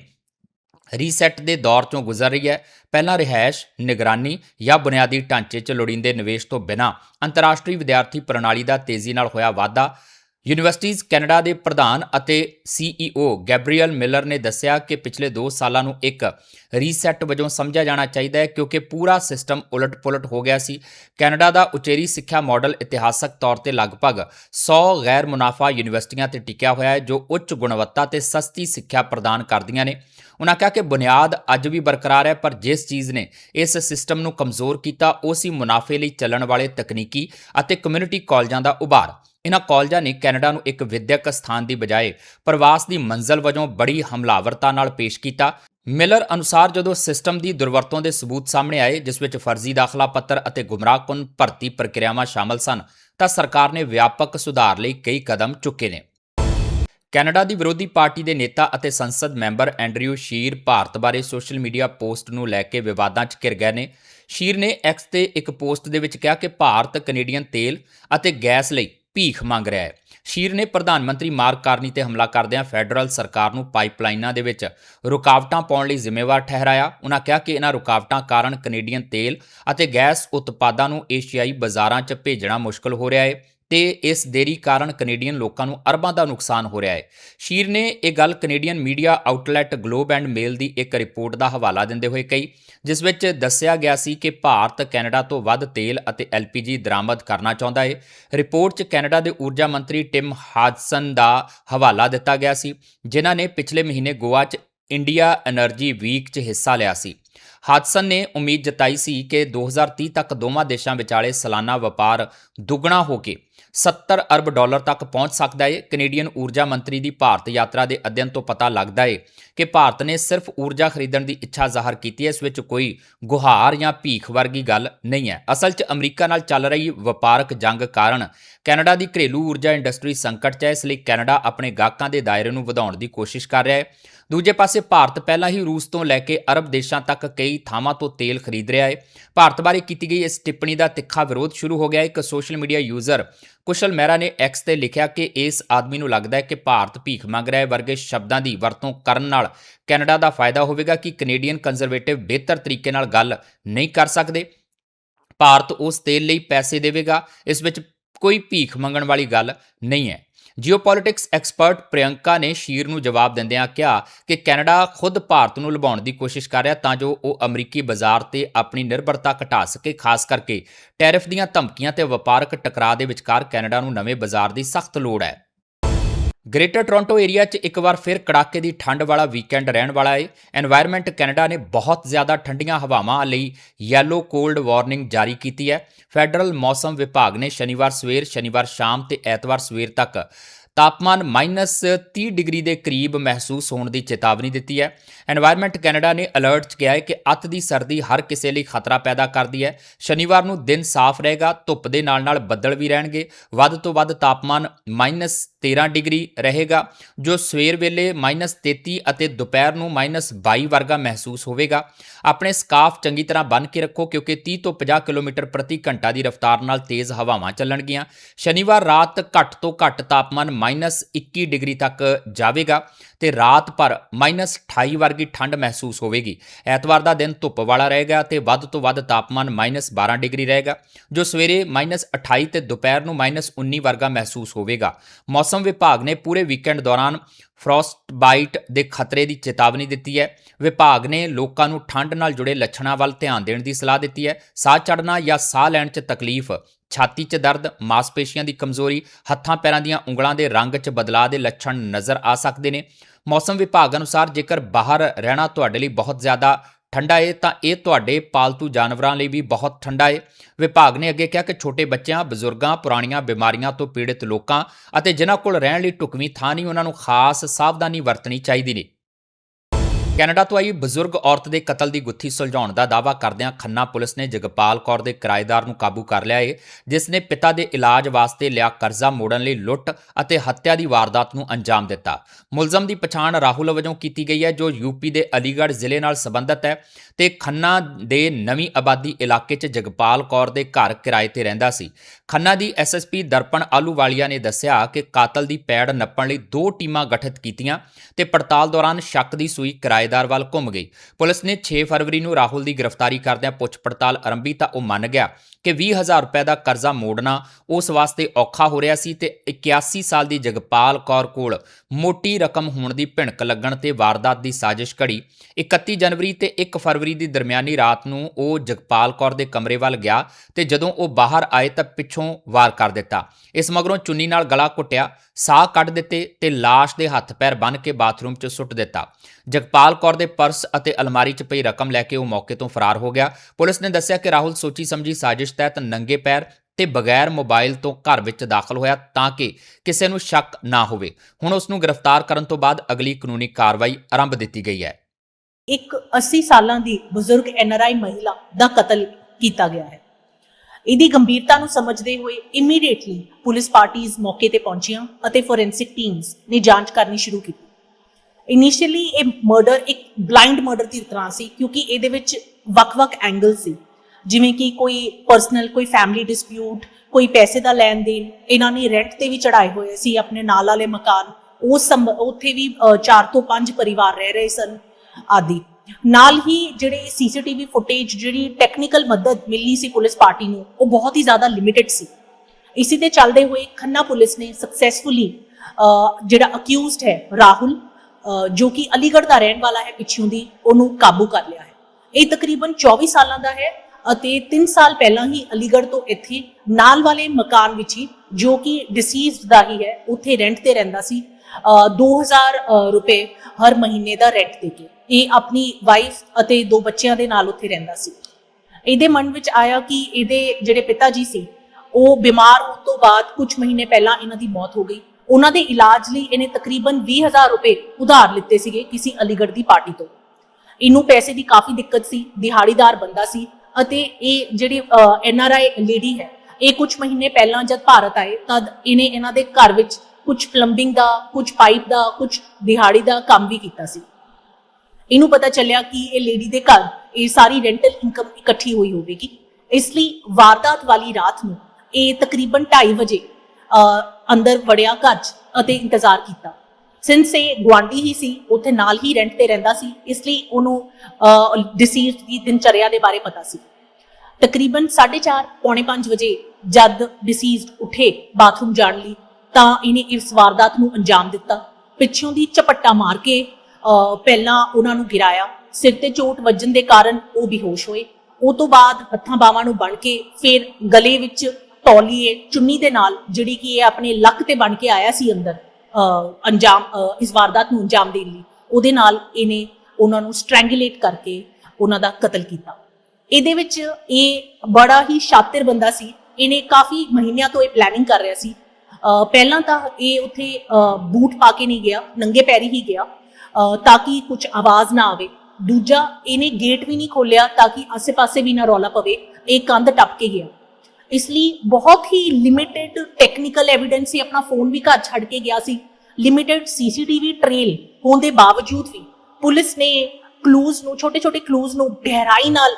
ਰੀਸੈਟ ਦੇ ਦੌਰ ਚੋਂ ਗੁਜ਼ਰ ਰਹੀ ਹੈ। ਪਹਿਲਾਂ ਰਿਹਾਇਸ਼, ਨਿਗਰਾਨੀ ਜਾਂ ਬੁਨਿਆਦੀ ਢਾਂਚੇ 'ਚ ਲੋੜੀਂਦੇ ਨਿਵੇਸ਼ ਤੋਂ ਬਿਨਾਂ ਅੰਤਰਰਾਸ਼ਟਰੀ ਵਿਦਿਆਰਥੀ ਪ੍ਰਣਾਲੀ ਦਾ ਤੇਜ਼ੀ ਨਾਲ ਹੋਇਆ ਵਾਧਾ। ਯੂਨੀਵਰਸਿਟੀਜ਼ ਕੈਨੇਡਾ ਦੇ ਪ੍ਰਧਾਨ ਅਤੇ ਸੀਈਓ ਗੈਬਰੀਅਲ ਮਿਲਰ ਨੇ ਦੱਸਿਆ ਕਿ ਪਿਛਲੇ 2 ਸਾਲਾਂ ਨੂੰ ਇੱਕ ਰੀਸੈਟ ਵਜੋਂ ਸਮਝਿਆ ਜਾਣਾ ਚਾਹੀਦਾ ਹੈ ਕਿਉਂਕਿ ਪੂਰਾ ਸਿਸਟਮ ਉਲਟ-ਪੁਲਟ ਹੋ ਗਿਆ ਸੀ। ਕੈਨੇਡਾ ਦਾ ਉਚੇਰੀ ਸਿੱਖਿਆ ਮਾਡਲ ਇਤਿਹਾਸਕ ਤੌਰ ਤੇ ਲਗਭਗ 100 ਗੈਰ ਮੁਨਾਫਾ ਯੂਨੀਵਰਸਿਟੀਆਂ ਤੇ ਟਿਕਿਆ ਹੋਇਆ ਹੈ, ਜੋ ਉੱਚ ਗੁਣਵੱਤਾ ਤੇ ਸਸਤੀ ਸਿੱਖਿਆ ਪ੍ਰਦਾਨ ਕਰਦੀਆਂ ਨੇ। ਉਹਨਾਂ ਕਿਹਾ ਕਿ ਬੁਨਿਆਦ ਅੱਜ ਵੀ ਬਰਕਰਾਰ ਹੈ, ਪਰ ਜਿਸ ਚੀਜ਼ ਨੇ ਇਸ ਸਿਸਟਮ ਨੂੰ ਕਮਜ਼ੋਰ ਕੀਤਾ, ਉਹ ਸੀ ਮੁਨਾਫੇ ਲਈ ਚੱਲਣ ਵਾਲੇ ਤਕਨੀਕੀ ਅਤੇ ਕਮਿਊਨਿਟੀ ਕਾਲਜਾਂ ਦਾ ਉਭਾਰ। ਇਹਨਾਂ ਕਾਲਜਾਂ ਨੇ ਕੈਨੇਡਾ ਨੂੰ ਇੱਕ ਵਿਦਿਅਕ ਸਥਾਨ ਦੀ ਬਜਾਏ ਪ੍ਰਵਾਸ ਦੀ ਮੰਜ਼ਲ ਵਜੋਂ ਬੜੀ ਹਮਲਾਵਰਤਾ ਨਾਲ ਪੇਸ਼ ਕੀਤਾ। ਮਿਲਰ ਅਨੁਸਾਰ ਜਦੋਂ ਸਿਸਟਮ ਦੀ ਦੁਰਵਰਤੋਂ ਦੇ ਸਬੂਤ ਸਾਹਮਣੇ ਆਏ, ਜਿਸ ਵਿੱਚ ਫਰਜ਼ੀ ਦਾਖਲਾ ਪੱਤਰ ਅਤੇ ਗੁੰਮਰਾਹਕੁਨ ਭਰਤੀ ਪ੍ਰਕਿਰਿਆਵਾਂ ਸ਼ਾਮਲ ਸਨ, ਤਾਂ ਸਰਕਾਰ ਨੇ ਵਿਆਪਕ ਸੁਧਾਰ ਲਈ ਕਈ ਕਦਮ ਚੁੱਕੇ ਨੇ। ਕੈਨੇਡਾ ਦੀ ਵਿਰੋਧੀ ਪਾਰਟੀ ਦੇ ਨੇਤਾ ਅਤੇ ਸੰਸਦ ਮੈਂਬਰ ਐਂਡਰਿਊ ਸ਼ੀਰ ਭਾਰਤ ਬਾਰੇ ਸੋਸ਼ਲ ਮੀਡੀਆ ਪੋਸਟ ਨੂੰ ਲੈ ਕੇ ਵਿਵਾਦਾਂ 'ਚ ਘਿਰ ਗਏ ਨੇ। ਸ਼ੀਰ ਨੇ ਐਕਸ ਤੇ ਇੱਕ ਪੋਸਟ ਦੇ ਵਿੱਚ ਕਿਹਾ ਕਿ ਭਾਰਤ ਕੈਨੇਡੀਅਨ ਤੇਲ ਅਤੇ ਗੈਸ ਲਈ ਭੀਖ ਮੰਗ ਰਿਹਾ ਹੈ। ਸ਼ੀਰ ਨੇ ਪ੍ਰਧਾਨ ਮੰਤਰੀ ਮਾਰਕ ਕਾਰਨੀ ਤੇ ਹਮਲਾ ਕਰਦਿਆਂ ਫੈਡਰਲ ਸਰਕਾਰ ਨੂੰ ਪਾਈਪਲਾਈਨਾਂ ਦੇ ਵਿੱਚ ਰੁਕਾਵਟਾਂ ਪਾਉਣ ਲਈ ਜ਼ਿੰਮੇਵਾਰ ਠਹਿਰਾਇਆ। ਉਹਨਾਂ ਕਿਹਾ ਕਿ ਇਹਨਾਂ ਰੁਕਾਵਟਾਂ ਕਾਰਨ ਕੈਨੇਡੀਅਨ ਤੇਲ ਅਤੇ ਗੈਸ ਉਤਪਾਦਾਂ ਨੂੰ ਏਸ਼ੀਆਈ ਬਾਜ਼ਾਰਾਂ 'ਚ ਭੇਜਣਾ ਮੁਸ਼ਕਲ ਹੋ ਰਿਹਾ ਹੈ। ਤੇ ਇਸ ਦੇਰੀ ਕਾਰਨ ਕੈਨੇਡੀਅਨ ਲੋਕਾਂ ਨੂੰ ਅਰਬਾਂ ਦਾ ਨੁਕਸਾਨ ਹੋ ਰਿਹਾ ਹੈ। ਸ਼ੀਰ ਨੇ ਇਹ ਗੱਲ Canadian media outlet Globe and Mail ਦੀ ਇੱਕ ਰਿਪੋਰਟ ਦਾ ਹਵਾਲਾ ਦਿੰਦੇ ਹੋਏ ਕਹੀ, ਜਿਸ ਵਿੱਚ ਦੱਸਿਆ ਗਿਆ ਸੀ ਕਿ ਭਾਰਤ ਕੈਨੇਡਾ ਤੋਂ ਵੱਧ ਤੇਲ ਅਤੇ ਐਲਪੀਜੀ ਦਰਾਮਦ ਕਰਨਾ ਚਾਹੁੰਦਾ ਹੈ। ਰਿਪੋਰਟ 'ਚ ਕੈਨੇਡਾ ਦੇ ਊਰਜਾ ਮੰਤਰੀ ਟਿਮ ਹਾਦਸਨ ਦਾ ਹਵਾਲਾ ਦਿੱਤਾ ਗਿਆ ਸੀ, ਜਿਨ੍ਹਾਂ ਨੇ ਪਿਛਲੇ ਮਹੀਨੇ ਗੋਆ 'ਚ ਇੰਡੀਆ એનર્ਜੀ ਵੀਕ 'ਚ ਹਿੱਸਾ ਲਿਆ ਸੀ। ਹਾਦਸਨ ਨੇ ਉਮੀਦ ਜਤਾਈ ਸੀ ਕਿ 2030 ਤੱਕ ਦੋਵਾਂ ਦੇਸ਼ਾਂ ਵਿਚਾਲੇ ਸਾਲਾਨਾ ਵਪਾਰ ਦੁੱਗਣਾ ਹੋ ਕੇ 70 ਅਰਬ ਡਾਲਰ ਤੱਕ ਪਹੁੰਚ ਸਕਦਾ ਹੈ ਕੈਨੇਡੀਅਨ ਊਰਜਾ ਮੰਤਰੀ ਦੀ ਭਾਰਤ ਯਾਤਰਾ ਦੇ ਅਧਿਐਨ ਤੋਂ ਪਤਾ ਲੱਗਦਾ ਹੈ ਕਿ ਭਾਰਤ ਨੇ ਸਿਰਫ ਊਰਜਾ ਖਰੀਦਣ ਦੀ ਇੱਛਾ ਜ਼ਾਹਰ ਕੀਤੀ ਹੈ। ਇਸ ਵਿੱਚ ਕੋਈ ਗੁਹਾਰ ਜਾਂ ਭੀਖ ਵਰਗੀ ਗੱਲ ਨਹੀਂ ਹੈ। ਅਸਲ 'ਚ ਅਮਰੀਕਾ ਨਾਲ ਚੱਲ ਰਹੀ ਵਪਾਰਕ ਜੰਗ ਕਾਰਨ ਕੈਨੇਡਾ ਦੀ ਘਰੇਲੂ ਊਰਜਾ ਇੰਡਸਟਰੀ ਸੰਕਟ 'ਚ ਹੈ। ਇਸ ਲਈ ਕੈਨੇਡਾ ਆਪਣੇ ਗਾਹਕਾਂ ਦੇ ਦਾਇਰੇ ਨੂੰ ਵਧਾਉਣ ਦੀ ਕੋਸ਼ਿਸ਼ ਕਰ ਰਿਹਾ ਹੈ। ਦੂਜੇ ਪਾਸੇ ਭਾਰਤ ਪਹਿਲਾਂ ਹੀ ਰੂਸ ਤੋਂ ਲੈ ਕੇ ਅਰਬ ਦੇਸ਼ਾਂ ਤੱਕ ਕਈ ਥਾਵਾਂ ਤੋਂ ਤੇਲ ਖਰੀਦ ਰਿਹਾ ਹੈ। ਭਾਰਤ ਬਾਰੇ ਕੀਤੀ ਗਈ ਇਸ ਟਿੱਪਣੀ ਦਾ ਤਿੱਖਾ ਵਿਰੋਧ ਸ਼ੁਰੂ ਹੋ ਗਿਆ। ਇੱਕ social media user Kushal Mehra ਨੇ ਐਕਸ ਤੇ ਲਿਖਿਆ ਕਿ ਇਸ ਆਦਮੀ ਨੂੰ ਲੱਗਦਾ ਹੈ ਕਿ ਭਾਰਤ ਭੀਖ ਮੰਗ ਰਿਹਾ ਹੈ। ਵਰਗੇ ਸ਼ਬਦਾਂ ਦੀ ਵਰਤੋਂ ਕਰਨ ਨਾਲ ਕੈਨੇਡਾ ਦਾ ਫਾਇਦਾ ਹੋਵੇਗਾ ਕਿ ਕੈਨੇਡੀਅਨ ਕੰਜ਼ਰਵੇਟਿਵ ਬਿਹਤਰ ਤਰੀਕੇ ਨਾਲ ਗੱਲ ਨਹੀਂ ਕਰ ਸਕਦੇ। ਭਾਰਤ ਉਸ ਤੇਲ ਲਈ ਪੈਸੇ ਦੇਵੇਗਾ। ਇਸ ਵਿੱਚ ਕੋਈ ਭੀਖ ਮੰਗਣ ਵਾਲੀ ਗੱਲ ਨਹੀਂ ਹੈ। ਜੀਓਪੋਲਿਟਿਕਸ ਐਕਸਪਰਟ ਪ੍ਰਿਯੰਕਾ ਨੇ ਸ਼ੀਰ ਨੂੰ ਜਵਾਬ ਦਿੰਦਿਆਂ ਕਿਹਾ ਕਿ ਕੈਨੇਡਾ ਖੁਦ ਭਾਰਤ ਨੂੰ ਲੁਭਾਉਣ ਦੀ ਕੋਸ਼ਿਸ਼ ਕਰ ਰਿਹਾ ਤਾਂ ਜੋ ਉਹ ਅਮਰੀਕੀ ਬਾਜ਼ਾਰ ਤੇ ਆਪਣੀ ਨਿਰਭਰਤਾ ਘਟਾ ਸਕੇ, ਖਾਸ ਕਰਕੇ ਟੈਰਿਫ ਦੀਆਂ ਧਮਕੀਆਂ ਤੇ ਵਪਾਰਕ ਟਕਰਾਅ ਦੇ ਵਿਚਕਾਰ ਕੈਨੇਡਾ ਨੂੰ ਨਵੇਂ ਬਾਜ਼ਾਰ ਦੀ ਸਖਤ ਲੋੜ ਹੈ। ਗ੍ਰੇਟਰ ਟੋਰਾਂਟੋ ਏਰੀਆ 'ਚ ਇੱਕ ਵਾਰ ਫਿਰ ਕੜਾਕੇ ਦੀ ਠੰਡ ਵਾਲਾ ਵੀਕਐਂਡ ਰਹਿਣ ਵਾਲਾ ਹੈ এনवायरमेंट ਕੈਨੇਡਾ ਨੇ ਬਹੁਤ ਜ਼ਿਆਦਾ ਠੰਡੀਆਂ ਹਵਾਵਾਂ ਲਈ ਯੈਲੋ ਕੋਲਡ ਵਾਰਨਿੰਗ ਜਾਰੀ ਕੀਤੀ ਹੈ। ਫੈਡਰਲ ਮੌਸਮ ਵਿਭਾਗ ਨੇ ਸ਼ਨੀਵਾਰ ਸਵੇਰ, ਸ਼ਨੀਵਾਰ ਸ਼ਾਮ ਤੇ ਐਤਵਾਰ ਸਵੇਰ ਤੱਕ ਤਾਪਮਾਨ -30 ਡਿਗਰੀ ਦੇ ਕਰੀਬ ਮਹਿਸੂਸ ਹੋਣ ਦੀ ਚੇਤਾਵਨੀ ਦਿੱਤੀ ਹੈ। এনवायरमेंट ਕੈਨੇਡਾ ਨੇ ਅਲਰਟ 'ਚ ਕਿਹਾ ਹੈ ਕਿ ਅੱਤ ਦੀ ਸਰਦੀ ਹਰ ਕਿਸੇ ਲਈ ਖਤਰਾ ਪੈਦਾ ਕਰਦੀ ਹੈ। ਸ਼ਨੀਵਾਰ ਨੂੰ ਦਿਨ ਸਾਫ਼ ਰਹੇਗਾ, ਧੁੱਪ ਦੇ ਨਾਲ-ਨਾਲ ਬੱਦਲ ਵੀ ਰਹਿਣਗੇ। ਵੱਧ ਤੋਂ ਵੱਧ ਤਾਪਮਾਨ -13 ਡਿਗਰੀ ਰਹੇਗਾ, ਜੋ ਸਵੇਰ ਵੇਲੇ -33 ਅਤੇ ਦੁਪਹਿਰ ਨੂੰ -22 ਵਰਗਾ ਮਹਿਸੂਸ ਹੋਵੇਗਾ। ਆਪਣੇ ਸਕਾਫ ਚੰਗੀ ਤਰ੍ਹਾਂ ਬੰਨ੍ਹ ਕੇ ਰੱਖੋ, ਕਿਉਂਕਿ 30 ਤੋਂ 50 ਕਿਲੋਮੀਟਰ ਪ੍ਰਤੀ ਘੰਟਾ ਦੀ ਰਫ਼ਤਾਰ ਨਾਲ ਤੇਜ਼ ਹਵਾਵਾਂ ਚੱਲਣਗੀਆਂ। ਸ਼ਨੀਵਾਰ ਰਾਤ ਘੱਟ ਤੋਂ ਘੱਟ ਤਾਪਮਾਨ -21 ਡਿਗਰੀ ਤੱਕ ਜਾਵੇਗਾ। ਤੇ ਰਾਤ ਭਰ -28 ਵਰਗੀ ਠੰਡ ਮਹਿਸੂਸ ਹੋਵੇਗੀ। ਐਤਵਾਰ ਦਾ ਦਿਨ ਧੁੱਪ ਵਾਲਾ ਰਹੇਗਾ ਤੇ ਵੱਧ ਤੋਂ ਵੱਧ ਤਾਪਮਾਨ -12 ਡਿਗਰੀ ਰਹੇਗਾ, ਜੋ ਸਵੇਰੇ -28 ਤੇ ਦੁਪਹਿਰ ਨੂੰ -19 ਵਰਗਾ ਮਹਿਸੂਸ ਹੋਵੇਗਾ। ਮੌਸਮ ਵਿਭਾਗ ਨੇ ਪੂਰੇ ਵੀਕਐਂਡ ਦੌਰਾਨ ਫਰੋਸਟ ਬਾਈਟ ਦੇ ਖਤਰੇ ਦੀ ਚੇਤਾਵਨੀ ਦਿੱਤੀ ਹੈ। ਵਿਭਾਗ ਨੇ ਲੋਕਾਂ ਨੂੰ ਠੰਡ ਨਾਲ ਜੁੜੇ ਲੱਛਣਾਂ ਵੱਲ ਧਿਆਨ ਦੇਣ ਦੀ ਸਲਾਹ ਦਿੱਤੀ ਹੈ। ਸਾਹ ਚੜ੍ਹਨਾ ਜਾਂ ਸਾਹ ਲੈਣ 'ਚ ਤਕਲੀਫ, ਛਾਤੀ 'ਚ ਦਰਦ, ਮਾਸਪੇਸ਼ੀਆਂ ਦੀ ਕਮਜ਼ੋਰੀ ਹੱਥਾਂ ਪੈਰਾਂ ਦੀਆਂ ਉਂਗਲਾਂ ਦੇ ਰੰਗ 'ਚ ਬਦਲਾਅ ਦੇ ਲੱਛਣ ਨਜ਼ਰ ਆ ਸਕਦੇ ਨੇ। ਮੌਸਮ ਵਿਭਾਗ ਅਨੁਸਾਰ ਜੇਕਰ ਬਾਹਰ ਰਹਿਣਾ ਤੁਹਾਡੇ ਲਈ ਬਹੁਤ ਜ਼ਿਆਦਾ ਠੰਡਾ ਹੈ ਤਾਂ ਇਹ ਤੁਹਾਡੇ ਪਾਲਤੂ ਜਾਨਵਰਾਂ ਲਈ ਵੀ ਬਹੁਤ ਠੰਡਾ ਹੈ ਵਿਭਾਗ ਨੇ ਅੱਗੇ ਕਿਹਾ ਕਿ ਛੋਟੇ ਬੱਚਿਆਂ, ਬਜ਼ੁਰਗਾਂ, ਪੁਰਾਣੀਆਂ ਬਿਮਾਰੀਆਂ ਤੋਂ ਪੀੜਿਤ ਲੋਕਾਂ ਅਤੇ ਜਿਨ੍ਹਾਂ ਕੋਲ ਰਹਿਣ ਲਈ ਢੁਕਵੀਂ ਥਾਂ ਨਹੀਂ, ਉਹਨਾਂ ਨੂੰ ਖਾਸ ਸਾਵਧਾਨੀ ਵਰਤਣੀ ਚਾਹੀਦੀ ਨੇ। ਕੈਨੇਡਾ ਤੋਂ ਆਈ ਬਜ਼ੁਰਗ ਔਰਤ ਦੇ ਕਤਲ ਦੀ ਗੁੱਥੀ ਸੁਲਝਾਉਣ ਦਾ ਦਾਅਵਾ ਕਰਦਿਆਂ ਖੰਨਾ ਪੁਲਿਸ ਨੇ ਜਗਪਾਲ ਕੌਰ ਦੇ ਕਿਰਾਏਦਾਰ ਨੂੰ ਕਾਬੂ ਕਰ ਲਿਆ ਏ, ਜਿਸ ਨੇ ਪਿਤਾ ਦੇ ਇਲਾਜ ਵਾਸਤੇ ਲਿਆ ਕਰਜ਼ਾ ਮੋੜਨ ਲਈ ਲੁੱਟ ਅਤੇ ਹੱਤਿਆ ਦੀ ਵਾਰਦਾਤ ਨੂੰ ਅੰਜਾਮ ਦਿੱਤਾ। ਮੁਲਜ਼ਮ ਦੀ ਪਛਾਣ ਰਾਹੁਲ ਵਜੋਂ ਕੀਤੀ ਗਈ ਹੈ, ਜੋ ਯੂਪੀ ਦੇ ਅਲੀਗੜ੍ਹ ਜ਼ਿਲ੍ਹੇ ਨਾਲ ਸੰਬੰਧਿਤ ਹੈ ਤੇ ਖੰਨਾ ਦੇ ਨਵੀਂ ਆਬਾਦੀ ਇਲਾਕੇ 'ਚ ਜਗਪਾਲ ਕੌਰ ਦੇ ਘਰ ਕਿਰਾਏ ਤੇ ਰਹਿੰਦਾ ਸੀ। ਖੰਨਾ ਦੀ ਐਸਐਸਪੀ ਦਰਪਣ ਆਲੂਵਾਲੀਆ ਨੇ ਦੱਸਿਆ ਕਿ ਕਾਤਲ ਦੀ ਪੈੜ ਨੱਪਣ ਲਈ ਦੋ ਟੀਮਾਂ ਗਠਿਤ ਕੀਤੀਆਂ ਤੇ ਪੜਤਾਲ ਦੌਰਾਨ ਸ਼ੱਕ ਦੀ ਸੂਈ ਕਿਰਾਏ ਕਿਰਾਏਦਾਰ ਵੱਲ ਘੁੰਮ ਗਈ। ਪੁਲਿਸ ਨੇ 6 ਫਰਵਰੀ ਨੂੰ ਰਾਹੁਲ ਦੀ ਗ੍ਰਿਫਤਾਰੀ ਕਰਦਿਆਂ ਪੁੱਛ ਪੜਤਾਲ ਆਰੰਭੀ ਤਾਂ ਉਹ ਮੰਨ ਗਿਆ। ਕਿ 20000 ਰੁਪਏ ਦਾ ਕਰਜ਼ਾ ਮੋੜਨਾ ਉਸ ਵਾਸਤੇ ਔਖਾ ਹੋ ਰਿਹਾ ਸੀ ਤੇ 81 ਸਾਲ ਦੀ ਜਗਪਾਲ ਕੌਰ ਕੋਲ ਮੋਟੀ ਰਕਮ ਹੋਣ ਦੀ ਭਿਣਕ ਲੱਗਣ ਤੇ ਵਾਰਦਾਤ ਦੀ ਸਾਜ਼ਿਸ਼ ਘੜੀ। 31 ਜਨਵਰੀ ਤੇ 1 ਫਰਵਰੀ ਦੀ ਦਰਮਿਆਨੀ ਰਾਤ ਨੂੰ ਉਹ ਜਗਪਾਲ ਕੌਰ ਦੇ ਕਮਰੇ ਵੱਲ ਗਿਆ ਤੇ ਜਦੋਂ ਉਹ ਬਾਹਰ ਆਏ ਤਾਂ ਪਿੱਛੋਂ ਵਾਰ ਕਰ ਦਿੱਤਾ। ਇਸ ਮਗਰੋਂ ਚੁੰਨੀ ਨਾਲ ਗਲਾ ਘੁੱਟਿਆ, ਸਾਹ ਕੱਢ ਦਿੱਤੇ ਤੇ ਲਾਸ਼ ਦੇ ਹੱਥ ਪੈਰ ਬੰਨ੍ਹ ਕੇ ਬਾਥਰੂਮ 'ਚ ਸੁੱਟ ਦਿੱਤਾ। ਜਗਪਾਲ ਕੌਰ ਦੇ ਪਰਸ ਅਤੇ ਅਲਮਾਰੀ 'ਚ ਪਈ ਰਕਮ ਲੈ ਕੇ ਉਹ ਮੌਕੇ ਤੋਂ ਫਰਾਰ ਹੋ ਗਿਆ। ਪੁਲਿਸ ਨੇ ਦੱਸਿਆ ਕਿ ਰਾਹੁਲ ਸੋਚੀ ਸਮਝੀ ਸਾਜ਼ਿਸ਼ ਸਾਜ਼ਿਸ਼ ਤਹਿਤ ਨੰਗੇ ਪੈਰ ਤੇ ਬਗੈਰ ਮੋਬਾਈਲ ਤੋਂ ਘਰ ਵਿੱਚ ਦਾਖਲ ਹੋਇਆ ਤਾਂ ਕਿ ਕਿਸੇ ਨੂੰ ਸ਼ੱਕ ਨਾ ਹੋਵੇ। ਹੁਣ ਉਸ ਨੂੰ ਗ੍ਰਿਫਤਾਰ ਕਰਨ ਤੋਂ ਬਾਅਦ ਅਗਲੀ ਕਾਨੂੰਨੀ ਕਾਰਵਾਈ ਆਰੰਭ ਦਿੱਤੀ ਗਈ ਹੈ। ਇੱਕ 80 ਸਾਲਾਂ ਦੀ ਬਜ਼ੁਰਗ ਐਨਆਰਆਈ ਮਹਿਲਾ ਦਾ ਕਤਲ ਕੀਤਾ ਗਿਆ ਹੈ। ਇਹਦੀ ਗੰਭੀਰਤਾ ਨੂੰ ਸਮਝਦੇ ਹੋਏ ਇਮੀਡੀਏਟਲੀ ਪੁਲਿਸ ਪਾਰਟੀਆਂ ਮੌਕੇ ਤੇ ਪਹੁੰਚੀਆਂ ਅਤੇ ਫੋਰੈਂਸਿਕ ਟੀਮਸ ਨੇ ਜਾਂਚ ਕਰਨੀ ਸ਼ੁਰੂ ਕੀਤੀ। ਇਨੀਸ਼ੀਅਲੀ ਇਹ ਮਰਡਰ ਇੱਕ ਬਲਾਈਂਡ ਮਰਡਰ ਦੀ ਤਰ੍ਹਾਂ ਸੀ ਕਿਉਂਕਿ ਇਹਦੇ ਵਿੱਚ ਵੱਖ-ਵੱਖ ਐਂਗਲ ਸੀ। ਜਿਵੇਂ ਕਿ ਕੋਈ ਪਰਸਨਲ ਕੋਈ ਫੈਮਿਲੀ ਡਿਸਪਿਊਟ ਕੋਈ ਪੈਸੇ ਦਾ ਲੈਣ ਦੇਣ ਇਹਨਾਂ ਨੇ ਰੈਂਟ ਤੇ ਵੀ ਚੜਾਏ ਹੋਏ ਸੀ ਆਪਣੇ ਨਾਲ ਵਾਲੇ ਮਕਾਨ। ਉਸ ਸੰਬ- ਉੱਥੇ ਵੀ 4 ਤੋਂ 5 ਪਰਿਵਾਰ ਰਹਿ ਰਹੇ ਸਨ ਆਦਿ। ਨਾਲ ਹੀ ਜਿਹੜੇ ਸੀਸੀਟੀਵੀ ਫੁਟੇਜ ਜਿਹੜੀ ਟੈਕਨੀਕਲ ਮਦਦ ਮਿਲੀ ਸੀ ਪੁਲਿਸ ਪਾਰਟੀ ਨੂੰ, ਉਹ ਬਹੁਤ ਹੀ ਜ਼ਿਆਦਾ ਲਿਮਿਟਿਡ ਸੀ। ਇਸੇ ਦੇ ਚੱਲਦੇ ਹੋਏ ਖੰਨਾ ਪੁਲਿਸ ਨੇ ਸਕਸੈਸਫੁਲੀ ਜਿਹੜਾ ਅਕਿਊਜ਼ਡ ਹੈ ਰਾਹੁਲ ਜੋ ਕਿ ਅਲੀਗੜ੍ਹ ਦਾ ਰਹਿਣ ਵਾਲਾ ਹੈ ਪਿੱਛੋਂ ਦੀ, ਉਹਨੂੰ ਕਾਬੂ ਕਰ ਲਿਆ ਹੈ। ਇਹ ਤਕਰੀਬਨ 24 ਸਾਲਾਂ ਦਾ ਹੈ ਅਤੇ 3 ਸਾਲ ਪਹਿਲਾਂ ਹੀ ਅਲੀਗੜ੍ਹ ਤੋਂ ਇੱਥੇ ਨਾਲ ਵਾਲੇ ਮਕਾਨ ਵਿੱਚ ਹੀ ਜੋ ਕਿ ਡਿਸੀਜ਼ਡ ਦਾ ਹੀ ਹੈ ਉੱਥੇ ਰੈਂਟ ਤੇ ਰਹਿੰਦਾ ਸੀ ਅ, 2000 ਰੁਪਏ ਹਰ ਮਹੀਨੇ ਦਾ ਰੈਂਟ ਦੇ ਕੇ। ਇਹ ਆਪਣੀ ਵਾਈਫ ਅਤੇ ਦੋ ਬੱਚਿਆਂ ਦੇ ਨਾਲ ਉੱਥੇ ਰਹਿੰਦਾ ਸੀ। ਇਹਦੇ ਮਨ ਵਿੱਚ ਆਇਆ ਕਿ ਇਹਦੇ ਜਿਹੜੇ ਪਿਤਾ ਜੀ ਸੀ ਉਹ ਬਿਮਾਰ ਹੋਣ ਤੋਂ ਬਾਅਦ ਕੁਝ ਮਹੀਨੇ ਪਹਿਲਾਂ ਇਹਨਾਂ ਦੀ ਮੌਤ ਹੋ ਗਈ। ਉਹਨਾਂ ਦੇ ਇਲਾਜ ਲਈ ਇਹਨੇ ਤਕਰੀਬਨ 20000 ਰੁਪਏ ਉਧਾਰ ਲਿੱਤੇ ਸੀਗੇ ਕਿਸੇ ਅਲੀਗੜ੍ਹ ਦੀ ਪਾਰਟੀ ਤੋਂ। ਇਹਨੂੰ ਪੈਸੇ ਦੀ ਕਾਫੀ ਦਿੱਕਤ ਸੀ ਦਿਹਾੜੀਦਾਰ ਬੰਦਾ ਸੀ ਅਤੇ ਇਹ ਜਿਹੜੀ ਐਨ ਆਰ ਆਈ ਲੇਡੀ ਹੈ ਇਹ ਕੁਝ ਮਹੀਨੇ ਪਹਿਲਾਂ ਜਦ ਭਾਰਤ ਆਏ ਤਦ ਇਹਨੇ ਇਹਨਾਂ ਦੇ ਘਰ ਵਿੱਚ ਕੁਝ ਪਲੰਬਿੰਗ ਦਾ ਕੁਝ ਪਾਈਪ ਦਾ ਕੁਝ ਦਿਹਾੜੀ ਦਾ ਕੰਮ ਵੀ ਕੀਤਾ ਸੀ। ਇਹਨੂੰ ਪਤਾ ਚੱਲਿਆ ਕਿ ਇਹ ਲੇਡੀ ਦੇ ਘਰ ਇਹ ਸਾਰੀ ਰੈਂਟਲ ਇਨਕਮ ਇਕੱਠੀ ਹੋਈ ਹੋਵੇਗੀ। ਇਸ ਲਈ ਵਾਰਦਾਤ ਵਾਲੀ ਰਾਤ ਨੂੰ ਇਹ ਤਕਰੀਬਨ 2:30 ਵਜੇ ਅਹ, ਅੰਦਰ ਵੜਿਆ ਘਰ ਅਤੇ ਇੰਤਜ਼ਾਰ ਕੀਤਾ। ਸਿੰਸ ਇਹ ਗੁਆਂਢੀ ਹੀ ਸੀ ਉੱਥੇ ਨਾਲ ਹੀ ਰੈਂਟ ਤੇ ਰਹਿੰਦਾ ਸੀ ਇਸ ਲਈ ਉਹਨੂੰ ਡਿਸੀਜ਼ ਦੀ ਦਿਨਚਰਿਆ ਦੇ ਬਾਰੇ ਪਤਾ ਸੀ। ਤਕਰੀਬਨ 4:30 ਪੌਣੇ 5 ਵਜੇ ਜਦ ਡਿਸੀਜ਼ਡ ਉੱਠੇ ਬਾਥਰੂਮ ਜਾਣ ਲਈ ਤਾਂ ਇਹਨੇ ਇਸ ਵਾਰਦਾਤ ਨੂੰ ਅੰਜਾਮ ਦਿੱਤਾ। ਪਿੱਛੋਂ ਦੀ ਝਪੱਟਾ ਮਾਰ ਕੇ ਅਹ, ਪਹਿਲਾਂ ਉਹਨਾਂ ਨੂੰ ਗਿਰਾਇਆ। ਸਿਰ ਤੇ ਚੋਟ ਵੱਜਣ ਦੇ ਕਾਰਨ ਉਹ ਬੇਹੋਸ਼ ਹੋਏ। ਉਹ ਤੋਂ ਬਾਅਦ ਹੱਥਾਂ ਬਾਹਾਂ ਨੂੰ ਬਣ ਕੇ ਫਿਰ ਗਲੇ ਵਿੱਚ ਤੌਲੀਏ ਚੁੰਨੀ ਦੇ ਨਾਲ ਜਿਹੜੀ ਕਿ ਇਹ ਆਪਣੇ ਲੱਕ ਤੇ ਬਣ ਕੇ ਆਇਆ ਸੀ ਅੰਦਰ ਅੰਜਾਮ ਇਸ ਵਾਰਦਾਤ ਨੂੰ ਅੰਜਾਮ ਦੇਣ ਲਈ। ਉਹਦੇ ਨਾਲ ਇਹਨੇ ਉਹਨਾਂ ਨੂੰ ਸਟ੍ਰੈਂਗੂਲੇਟ ਕਰਕੇ ਉਹਨਾਂ ਦਾ ਕਤਲ ਕੀਤਾ। ਇਹਦੇ ਵਿੱਚ ਇਹ ਬੜਾ ਹੀ ਸ਼ਾਤਿਰ ਬੰਦਾ ਸੀ। ਇਹਨੇ ਕਾਫੀ ਮਹੀਨਿਆਂ ਤੋਂ ਇਹ ਪਲੈਨਿੰਗ ਕਰ ਰਿਹਾ ਸੀ। ਪਹਿਲਾਂ ਤਾਂ ਇਹ ਉੱਥੇ ਬੂਟ ਪਾ ਕੇ ਨਹੀਂ ਗਿਆ, ਨੰਗੇ ਪੈਰੀ ਹੀ ਗਿਆ ਤਾਂ ਕਿ ਕੁਝ ਆਵਾਜ਼ ਨਾ ਆਵੇ। ਦੂਜਾ, ਇਹਨੇ ਗੇਟ ਵੀ ਨਹੀਂ ਖੋਲਿਆ ਤਾਂ ਕਿ ਆਸੇ-ਪਾਸੇ ਵੀ ਨਾ ਰੌਲਾ ਪਵੇ। ਇਹ ਕੰਧ ਟੱਪ ਕੇ ਗਿਆ। ਇਸ ਲਈ ਬਹੁਤ ਹੀ ਲਿਮਿਟਿਡ ਟੈਕਨੀਕਲ ਐਵੀਡੈਂਸ ਹੀ ਆਪਣਾ ਫੋਨ ਵੀ ਘਰ ਛੱਡ ਕੇ ਗਿਆ ਸੀ। ਲਿਮਿਟਿਡ ਸੀਸੀਟੀਵੀ ਟ੍ਰੇਲ ਹੋਣ ਦੇ ਬਾਵਜੂਦ ਵੀ ਪੁਲਿਸ ਨੇ ਕਲੂਜ਼ ਨੂੰ, ਛੋਟੇ-ਛੋਟੇ ਕਲੂਜ਼ ਨੂੰ ਗਹਿਰਾਈ ਨਾਲ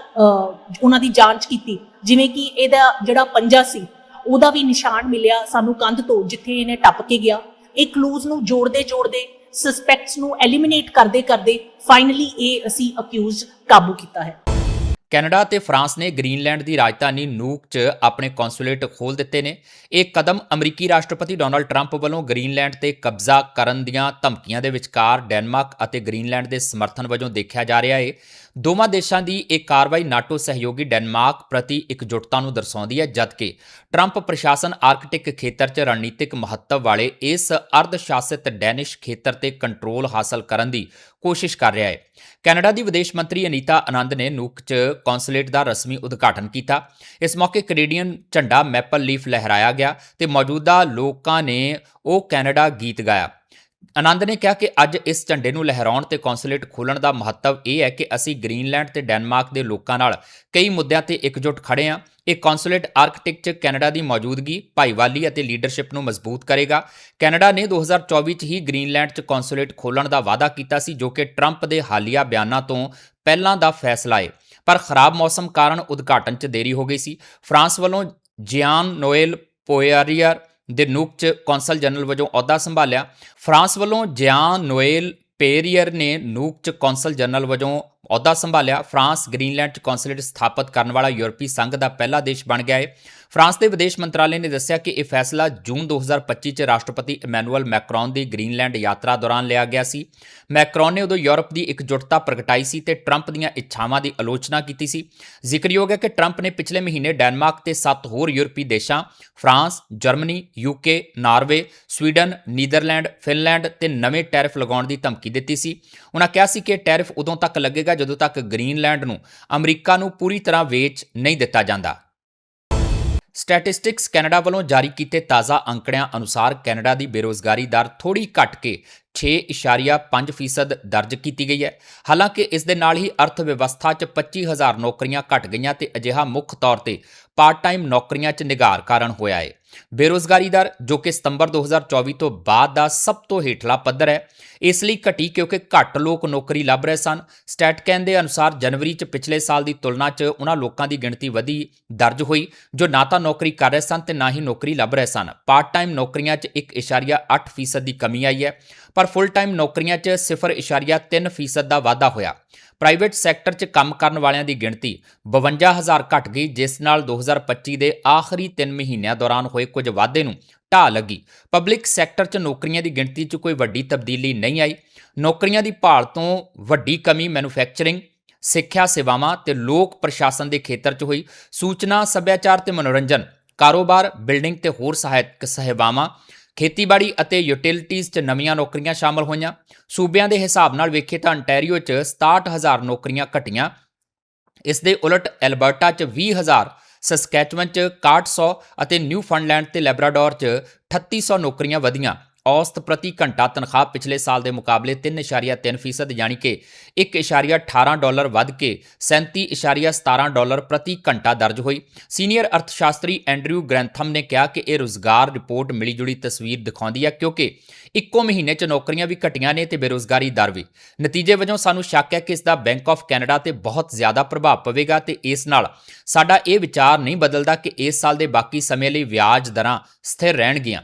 ਉਹਨਾਂ ਦੀ ਜਾਂਚ ਕੀਤੀ। ਜਿਵੇਂ ਕਿ ਇਹਦਾ ਜਿਹੜਾ ਪੰਜਾ ਸੀ, ਉਹਦਾ ਵੀ ਨਿਸ਼ਾਨ ਮਿਲਿਆ ਸਾਨੂੰ ਕੰਧ ਤੋਂ, ਜਿੱਥੇ ਇਹਨੇ ਟੱਪ ਕੇ ਗਿਆ। ਇਹ ਕਲੂਜ਼ ਨੂੰ ਜੋੜਦੇ ਜੋੜਦੇ ਸਸਪੈਕਟਸ ਨੂੰ ਐਲੀਮੀਨੇਟ ਕਰਦੇ ਕਰਦੇ ਫਾਈਨਲੀ ਇਹ ਅਸੀਂ ਅਕਿਊਜ਼ਡ ਕਾਬੂ ਕੀਤਾ ਹੈ। ਕੈਨੇਡਾ ਤੇ ਫਰਾਂਸ ਨੇ ਗ੍ਰੀਨਲੈਂਡ ਦੀ ਰਾਜਧਾਨੀ ਨੂਕ 'ਚ ਆਪਣੇ ਕੌਂਸੂਲੇਟ ਖੋਲ੍ਹ ਦਿੱਤੇ ਨੇ। ਇਹ ਕਦਮ ਅਮਰੀਕੀ ਰਾਸ਼ਟਰਪਤੀ ਡੋਨਾਲਡ ਟਰੰਪ ਵੱਲੋਂ ਗ੍ਰੀਨਲੈਂਡ ਤੇ ਕਬਜ਼ਾ ਕਰਨ ਦੀਆਂ ਧਮਕੀਆਂ ਦੇ ਵਿਚਕਾਰ ਡੈਨਮਾਰਕ ਅਤੇ ਗ੍ਰੀਨਲੈਂਡ ਦੇ ਸਮਰਥਨ ਵਜੋਂ ਦੇਖਿਆ ਜਾ ਰਿਹਾ ਹੈ ਦੋਵਾਂ ਦੇਸ਼ਾਂ ਦੀ ਇਹ ਕਾਰਵਾਈ ਨਾਟੋ ਸਹਿਯੋਗੀ ਡੈਨਮਾਰਕ ਪ੍ਰਤੀ ਇਕਜੁੱਟਤਾ ਨੂੰ ਦਰਸਾਉਂਦੀ ਹੈ, ਜਦਕਿ ਟਰੰਪ ਪ੍ਰਸ਼ਾਸਨ ਆਰਕਟਿਕ ਖੇਤਰ 'ਚ ਰਣਨੀਤਿਕ ਮਹੱਤਵ ਵਾਲੇ ਇਸ ਅਰਧ ਸ਼ਾਸਿਤ ਡੈਨਿਸ਼ ਖੇਤਰ ਤੇ ਕੰਟਰੋਲ ਹਾਸਲ ਕਰਨ ਦੀ ਕੋਸ਼ਿਸ਼ ਕਰ ਰਿਹਾ ਹੈ। ਕੈਨੇਡਾ ਦੀ ਵਿਦੇਸ਼ ਮੰਤਰੀ ਅਨੀਤਾ ਆਨੰਦ ਨੇ ਨੂਕ 'ਚ ਕੌਂਸੂਲੇਟ ਦਾ ਰਸਮੀ ਉਦਘਾਟਨ ਕੀਤਾ। ਇਸ ਮੌਕੇ ਕੈਨੇਡੀਅਨ ਝੰਡਾ ਮੈਪਲ ਲੀਫ ਲਹਿਰਾਇਆ ਗਿਆ ਤੇ ਮੌਜੂਦਾ ਲੋਕਾਂ ਨੇ ਉਹ ਕੈਨੇਡਾ ਗੀਤ ਗਾਇਆ। ਆਨੰਦ ਨੇ ਕਿਹਾ ਕਿ ਅੱਜ ਇਸ ਝੰਡੇ ਨੂੰ ਲਹਿਰਾਉਣ ਤੇ ਕੌਂਸੂਲੇਟ ਖੋਲ੍ਹਣ ਦਾ ਮਹੱਤਵ ਇਹ ਹੈ ਕਿ ਅਸੀਂ ਗ੍ਰੀਨਲੈਂਡ ਤੇ ਡੈਨਮਾਰਕ ਦੇ ਲੋਕਾਂ ਨਾਲ ਕਈ ਮੁੱਦਿਆਂ ਤੇ ਇਕਜੁੱਟ ਖੜੇ ਹਾਂ। ਇਹ ਕੌਂਸੂਲੇਟ ਆਰਕਟਿਕਚਰ ਕੈਨੇਡਾ ਦੀ ਮੌਜੂਦਗੀ, ਭਾਈਵਾਲੀ ਅਤੇ ਲੀਡਰਸ਼ਿਪ ਨੂੰ ਮਜ਼ਬੂਤ ਕਰੇਗਾ। ਕੈਨੇਡਾ ਨੇ 2024 'ਚ ਹੀ ਗ੍ਰੀਨਲੈਂਡ 'ਚ ਕੌਂਸੂਲੇਟ ਖੋਲ੍ਹਣ ਦਾ ਵਾਅਦਾ ਕੀਤਾ ਸੀ, ਜੋ ਕਿ ਟਰੰਪ ਦੇ ਹਾਲੀਆ ਬਿਆਨਾਂ ਤੋਂ ਪਹਿਲਾਂ ਦਾ ਫੈਸਲਾ ਹੈ ਪਰ ਖਰਾਬ ਮੌਸਮ ਕਾਰਨ ਉਦਘਾਟਨ 'ਚ ਦੇਰੀ ਹੋ ਗਈ ਸੀ। ਫਰਾਂਸ ਵੱਲੋਂ ਜਿਆਨ ਨੋਇਲ ਪੋਇਰੀਅਰ ਦੇ ਨੂਕ 'ਚ ਕੌਂਸਲ ਜਨਰਲ ਵਜੋਂ ਅਹੁਦਾ ਸੰਭਾਲਿਆ। ਫਰਾਂਸ ਵੱਲੋਂ ਜਿਆਂ ਨੋਏਲ ਪੇਰੀਅਰ ਨੇ ਨੂਕ 'ਚ ਕੌਂਸਲ ਜਨਰਲ ਵਜੋਂ ਅਹੁਦਾ ਸੰਭਾਲਿਆ। ਫਰਾਂਸ, ਗ੍ਰੀਨਲੈਂਡ 'ਚ ਕੌਂਸੂਲੇਟ ਸਥਾਪਿਤ ਕਰਨ ਵਾਲਾ ਯੂਰਪੀ ਸੰਘ ਦਾ ਪਹਿਲਾ ਦੇਸ਼ ਬਣ ਗਿਆ ਹੈ ਫਰਾਂਸ ਦੇ ਵਿਦੇਸ਼ ਮੰਤਰਾਲੇ ਨੇ ਦੱਸਿਆ ਕਿ ਇਹ ਫੈਸਲਾ ਜੂਨ 2025 ਚ ਰਾਸ਼ਟਰਪਤੀ ਇਮੈਨੂਅਲ ਮੈਕਰੋਨ ਦੀ ਗ੍ਰੀਨਲੈਂਡ ਯਾਤਰਾ ਦੌਰਾਨ ਲਿਆ ਗਿਆ ਸੀ। ਮੈਕਰੋਨ ਨੇ ਉਦੋਂ ਯੂਰਪ ਦੀ ਇਕਜੁੱਟਤਾ ਪ੍ਰਗਟਾਈ ਸੀ ਤੇ ਟਰੰਪ ਦੀਆਂ ਇੱਛਾਵਾਂ ਦੀ ਆਲੋਚਨਾ ਕੀਤੀ ਸੀ। ਜ਼ਿਕਰਯੋਗ ਹੈ ਕਿ ਟਰੰਪ ਨੇ ਪਿਛਲੇ ਮਹੀਨੇ ਡੈਨਮਾਰਕ ਤੇ ਸੱਤ ਹੋਰ ਯੂਰਪੀ ਦੇਸ਼ਾਂ France, Germany UK Norway, Sweden, Netherland, Finland ਤੇ ਨਵੇਂ ਟੈਰਿਫ ਲਗਾਉਣ ਦੀ ਧਮਕੀ ਦਿੱਤੀ ਸੀ। ਉਹਨਾਂ ਕਿਹਾ ਸੀ ਕਿ ਟੈਰਿਫ ਉਦੋਂ ਤੱਕ ਲੱਗੇਗਾ ਜਦੋਂ ਤੱਕ ਗ੍ਰੀਨਲੈਂਡ ਨੂੰ ਅਮਰੀਕਾ ਨੂੰ ਪੂਰੀ ਤਰ੍ਹਾਂ ਵੇਚ ਨਹੀਂ ਦਿੱਤਾ ਜਾਂਦਾ। ਸਟੈਟਿਸਟਿਕਸ ਕੈਨੇਡਾ ਵੱਲੋਂ ਜਾਰੀ ਕੀਤੇ ਤਾਜ਼ਾ ਅੰਕੜਿਆਂ ਅਨੁਸਾਰ ਕੈਨੇਡਾ ਦੀ ਬੇਰੋਜ਼ਗਾਰੀ ਦਰ ਥੋੜੀ ਘਟ ਕੇ 6.5% ਦਰਜ ਕੀਤੀ ਗਈ ਹੈ। ਹਾਲਾਂਕਿ ਇਸ ਦੇ ਨਾਲ ਹੀ ਅਰਥ ਵਿਵਸਥਾ 'ਚ 25000 ਨੌਕਰੀਆਂ ਘਟ ਗਈਆਂ ਤੇ ਅਜਿਹਾ ਮੁੱਖ ਤੌਰ ਤੇ ਪਾਰਟ ਟਾਈਮ ਨੌਕਰੀਆਂ 'ਚ ਨਿਗਾਰ ਕਾਰਨ ਹੋਇਆ ਹੈ। ਬੇਰੋਜ਼ਗਾਰੀ ਦਰ, ਜੋ ਕਿ ਸਤੰਬਰ 2024 ਤੋਂ ਬਾਅਦ ਦਾ ਸਭ ਤੋਂ ਹੇਠਲਾ ਪੱਧਰ ਹੈ, ਇਸ ਲਈ ਘਟੀ ਕਿਉਂਕਿ ਘੱਟ ਲੋਕ ਨੌਕਰੀ ਲੱਭ ਰਹੇ ਸਨ। ਸਟੈਟਕੈਨ ਦੇ ਅਨੁਸਾਰ ਜਨਵਰੀ 'ਚ ਪਿਛਲੇ ਸਾਲ ਦੀ ਤੁਲਨਾ 'ਚ ਉਹਨਾਂ ਲੋਕਾਂ ਦੀ ਗਿਣਤੀ ਵਧੀ ਦਰਜ ਹੋਈ, ਜੋ ਨਾ ਤਾਂ ਨੌਕਰੀ ਕਰ ਰਹੇ ਸਨ ਤੇ ਨਾ ਹੀ ਨੌਕਰੀ ਲੱਭ ਰਹੇ ਸਨ। ਪਾਰਟ ਟਾਈਮ ਨੌਕਰੀਆਂ 'ਚ 1.8% ਦੀ ਕਮੀ ਆਈ ਹੈ। ਪਰ ਫੁੱਲ ਟਾਈਮ ਨੌਕਰੀਆਂ 'ਚ 0.3% ਦਾ ਵਾਧਾ ਹੋਇਆ। ਪ੍ਰਾਈਵੇਟ ਸੈਕਟਰ 'ਚ ਕੰਮ ਕਰਨ ਵਾਲਿਆਂ ਦੀ ਗਿਣਤੀ 52000 ਘਟ ਗਈ, ਜਿਸ ਨਾਲ 2025 ਦੇ ਆਖਰੀ 3 ਮਹੀਨਿਆਂ ਦੌਰਾਨ ਹੋਏ ਕੁਝ ਵਾਧੇ ਨੂੰ ਢਾਹ ਲੱਗੀ। ਪਬਲਿਕ ਸੈਕਟਰ 'ਚ ਨੌਕਰੀਆਂ ਦੀ ਗਿਣਤੀ 'ਚ ਕੋਈ ਵੱਡੀ ਤਬਦੀਲੀ ਨਹੀਂ ਆਈ। ਨੌਕਰੀਆਂ ਦੀ ਭਾਲ ਤੋਂ ਵੱਡੀ ਕਮੀ ਮੈਨੂਫੈਕਚਰਿੰਗ ਸਿੱਖਿਆ ਸੇਵਾਵਾਂ ਤੇ ਲੋਕ ਪ੍ਰਸ਼ਾਸਨ ਦੇ ਖੇਤਰ 'ਚ ਹੋਈ। ਸੂਚਨਾ, ਸੱਭਿਆਚਾਰ ਤੇ ਮਨੋਰੰਜਨ, ਕਾਰੋਬਾਰ ਬਿਲਡਿੰਗ ਤੇ ਹੋਰ ਸਹਾਇਕ ਸੇਵਾਵਾਂ ਖੇਤੀਬਾੜੀ ਅਤੇ ਯੂਟਿਲਿਟੀਜ਼ 'ਚ ਨਵੀਆਂ ਨੌਕਰੀਆਂ ਸ਼ਾਮਲ ਹੋਈਆਂ। ਸੂਬਿਆਂ ਦੇ ਹਿਸਾਬ ਨਾਲ ਵੇਖੇ ਤਾਂ ਅੰਟੈਰੀਓ 'ਚ 67000 ਨੌਕਰੀਆਂ ਘਟੀਆਂ। ਇਸ ਦੇ ਉਲਟ ਐਲਬਰਟਾ 'ਚ 20000 ਸਸਕੈਚੁਅਨ 'ਚ 6100 ਅਤੇ ਨਿਊ ਨਿਊਫਾਊਂਡਲੈਂਡ ਤੇ ਲੈਬਰਾਡੋਰ 'ਚ 3800 ਨੌਕਰੀਆਂ ਵਧੀਆਂ। ਔਸਤ ਪ੍ਰਤੀ ਘੰਟਾ ਤਨਖਾਹ ਪਿਛਲੇ ਸਾਲ ਦੇ ਮੁਕਾਬਲੇ 3.3% ਯਾਨੀ ਕਿ 1.18 ਡਾਲਰ ਵੱਧ ਕੇ 37.17 ਡਾਲਰ ਪ੍ਰਤੀ ਘੰਟਾ ਦਰਜ ਹੋਈ। ਸੀਨੀਅਰ ਅਰਥਸ਼ਾਸਤਰੀ ਐਂਡਰਿਊ ਗ੍ਰੈਂਥਮ ਨੇ ਕਿਹਾ ਕਿ ਇਹ ਰੋਜ਼ਗਾਰ ਰਿਪੋਰਟ ਮਿਲੀ ਜੁਲੀ ਤਸਵੀਰ ਦਿਖਾਉਂਦੀ ਹੈ ਕਿਉਂਕਿ ਇੱਕੋ ਮਹੀਨੇ 'ਚ ਨੌਕਰੀਆਂ ਵੀ ਘਟੀਆਂ ਨੇ ਤੇ ਬੇਰੋਜ਼ਗਾਰੀ ਦਰ ਵੀ। ਨਤੀਜੇ ਵਜੋਂ ਸਾਨੂੰ ਸ਼ੱਕ ਹੈ ਕਿ ਇਸ ਦਾ ਬੈਂਕ ਆਫ ਕੈਨੇਡਾ ਤੇ ਬਹੁਤ ਜ਼ਿਆਦਾ ਪ੍ਰਭਾਵ ਪਵੇਗਾ ਤੇ ਇਸ ਨਾਲ ਸਾਡਾ ਇਹ ਵਿਚਾਰ ਨਹੀਂ ਬਦਲਦਾ ਕਿ ਇਸ ਸਾਲ ਦੇ ਬਾਕੀ ਸਮੇਂ ਲਈ ਵਿਆਜ ਦਰਾਂ ਸਥਿਰ ਰਹਿਣਗੀਆਂ।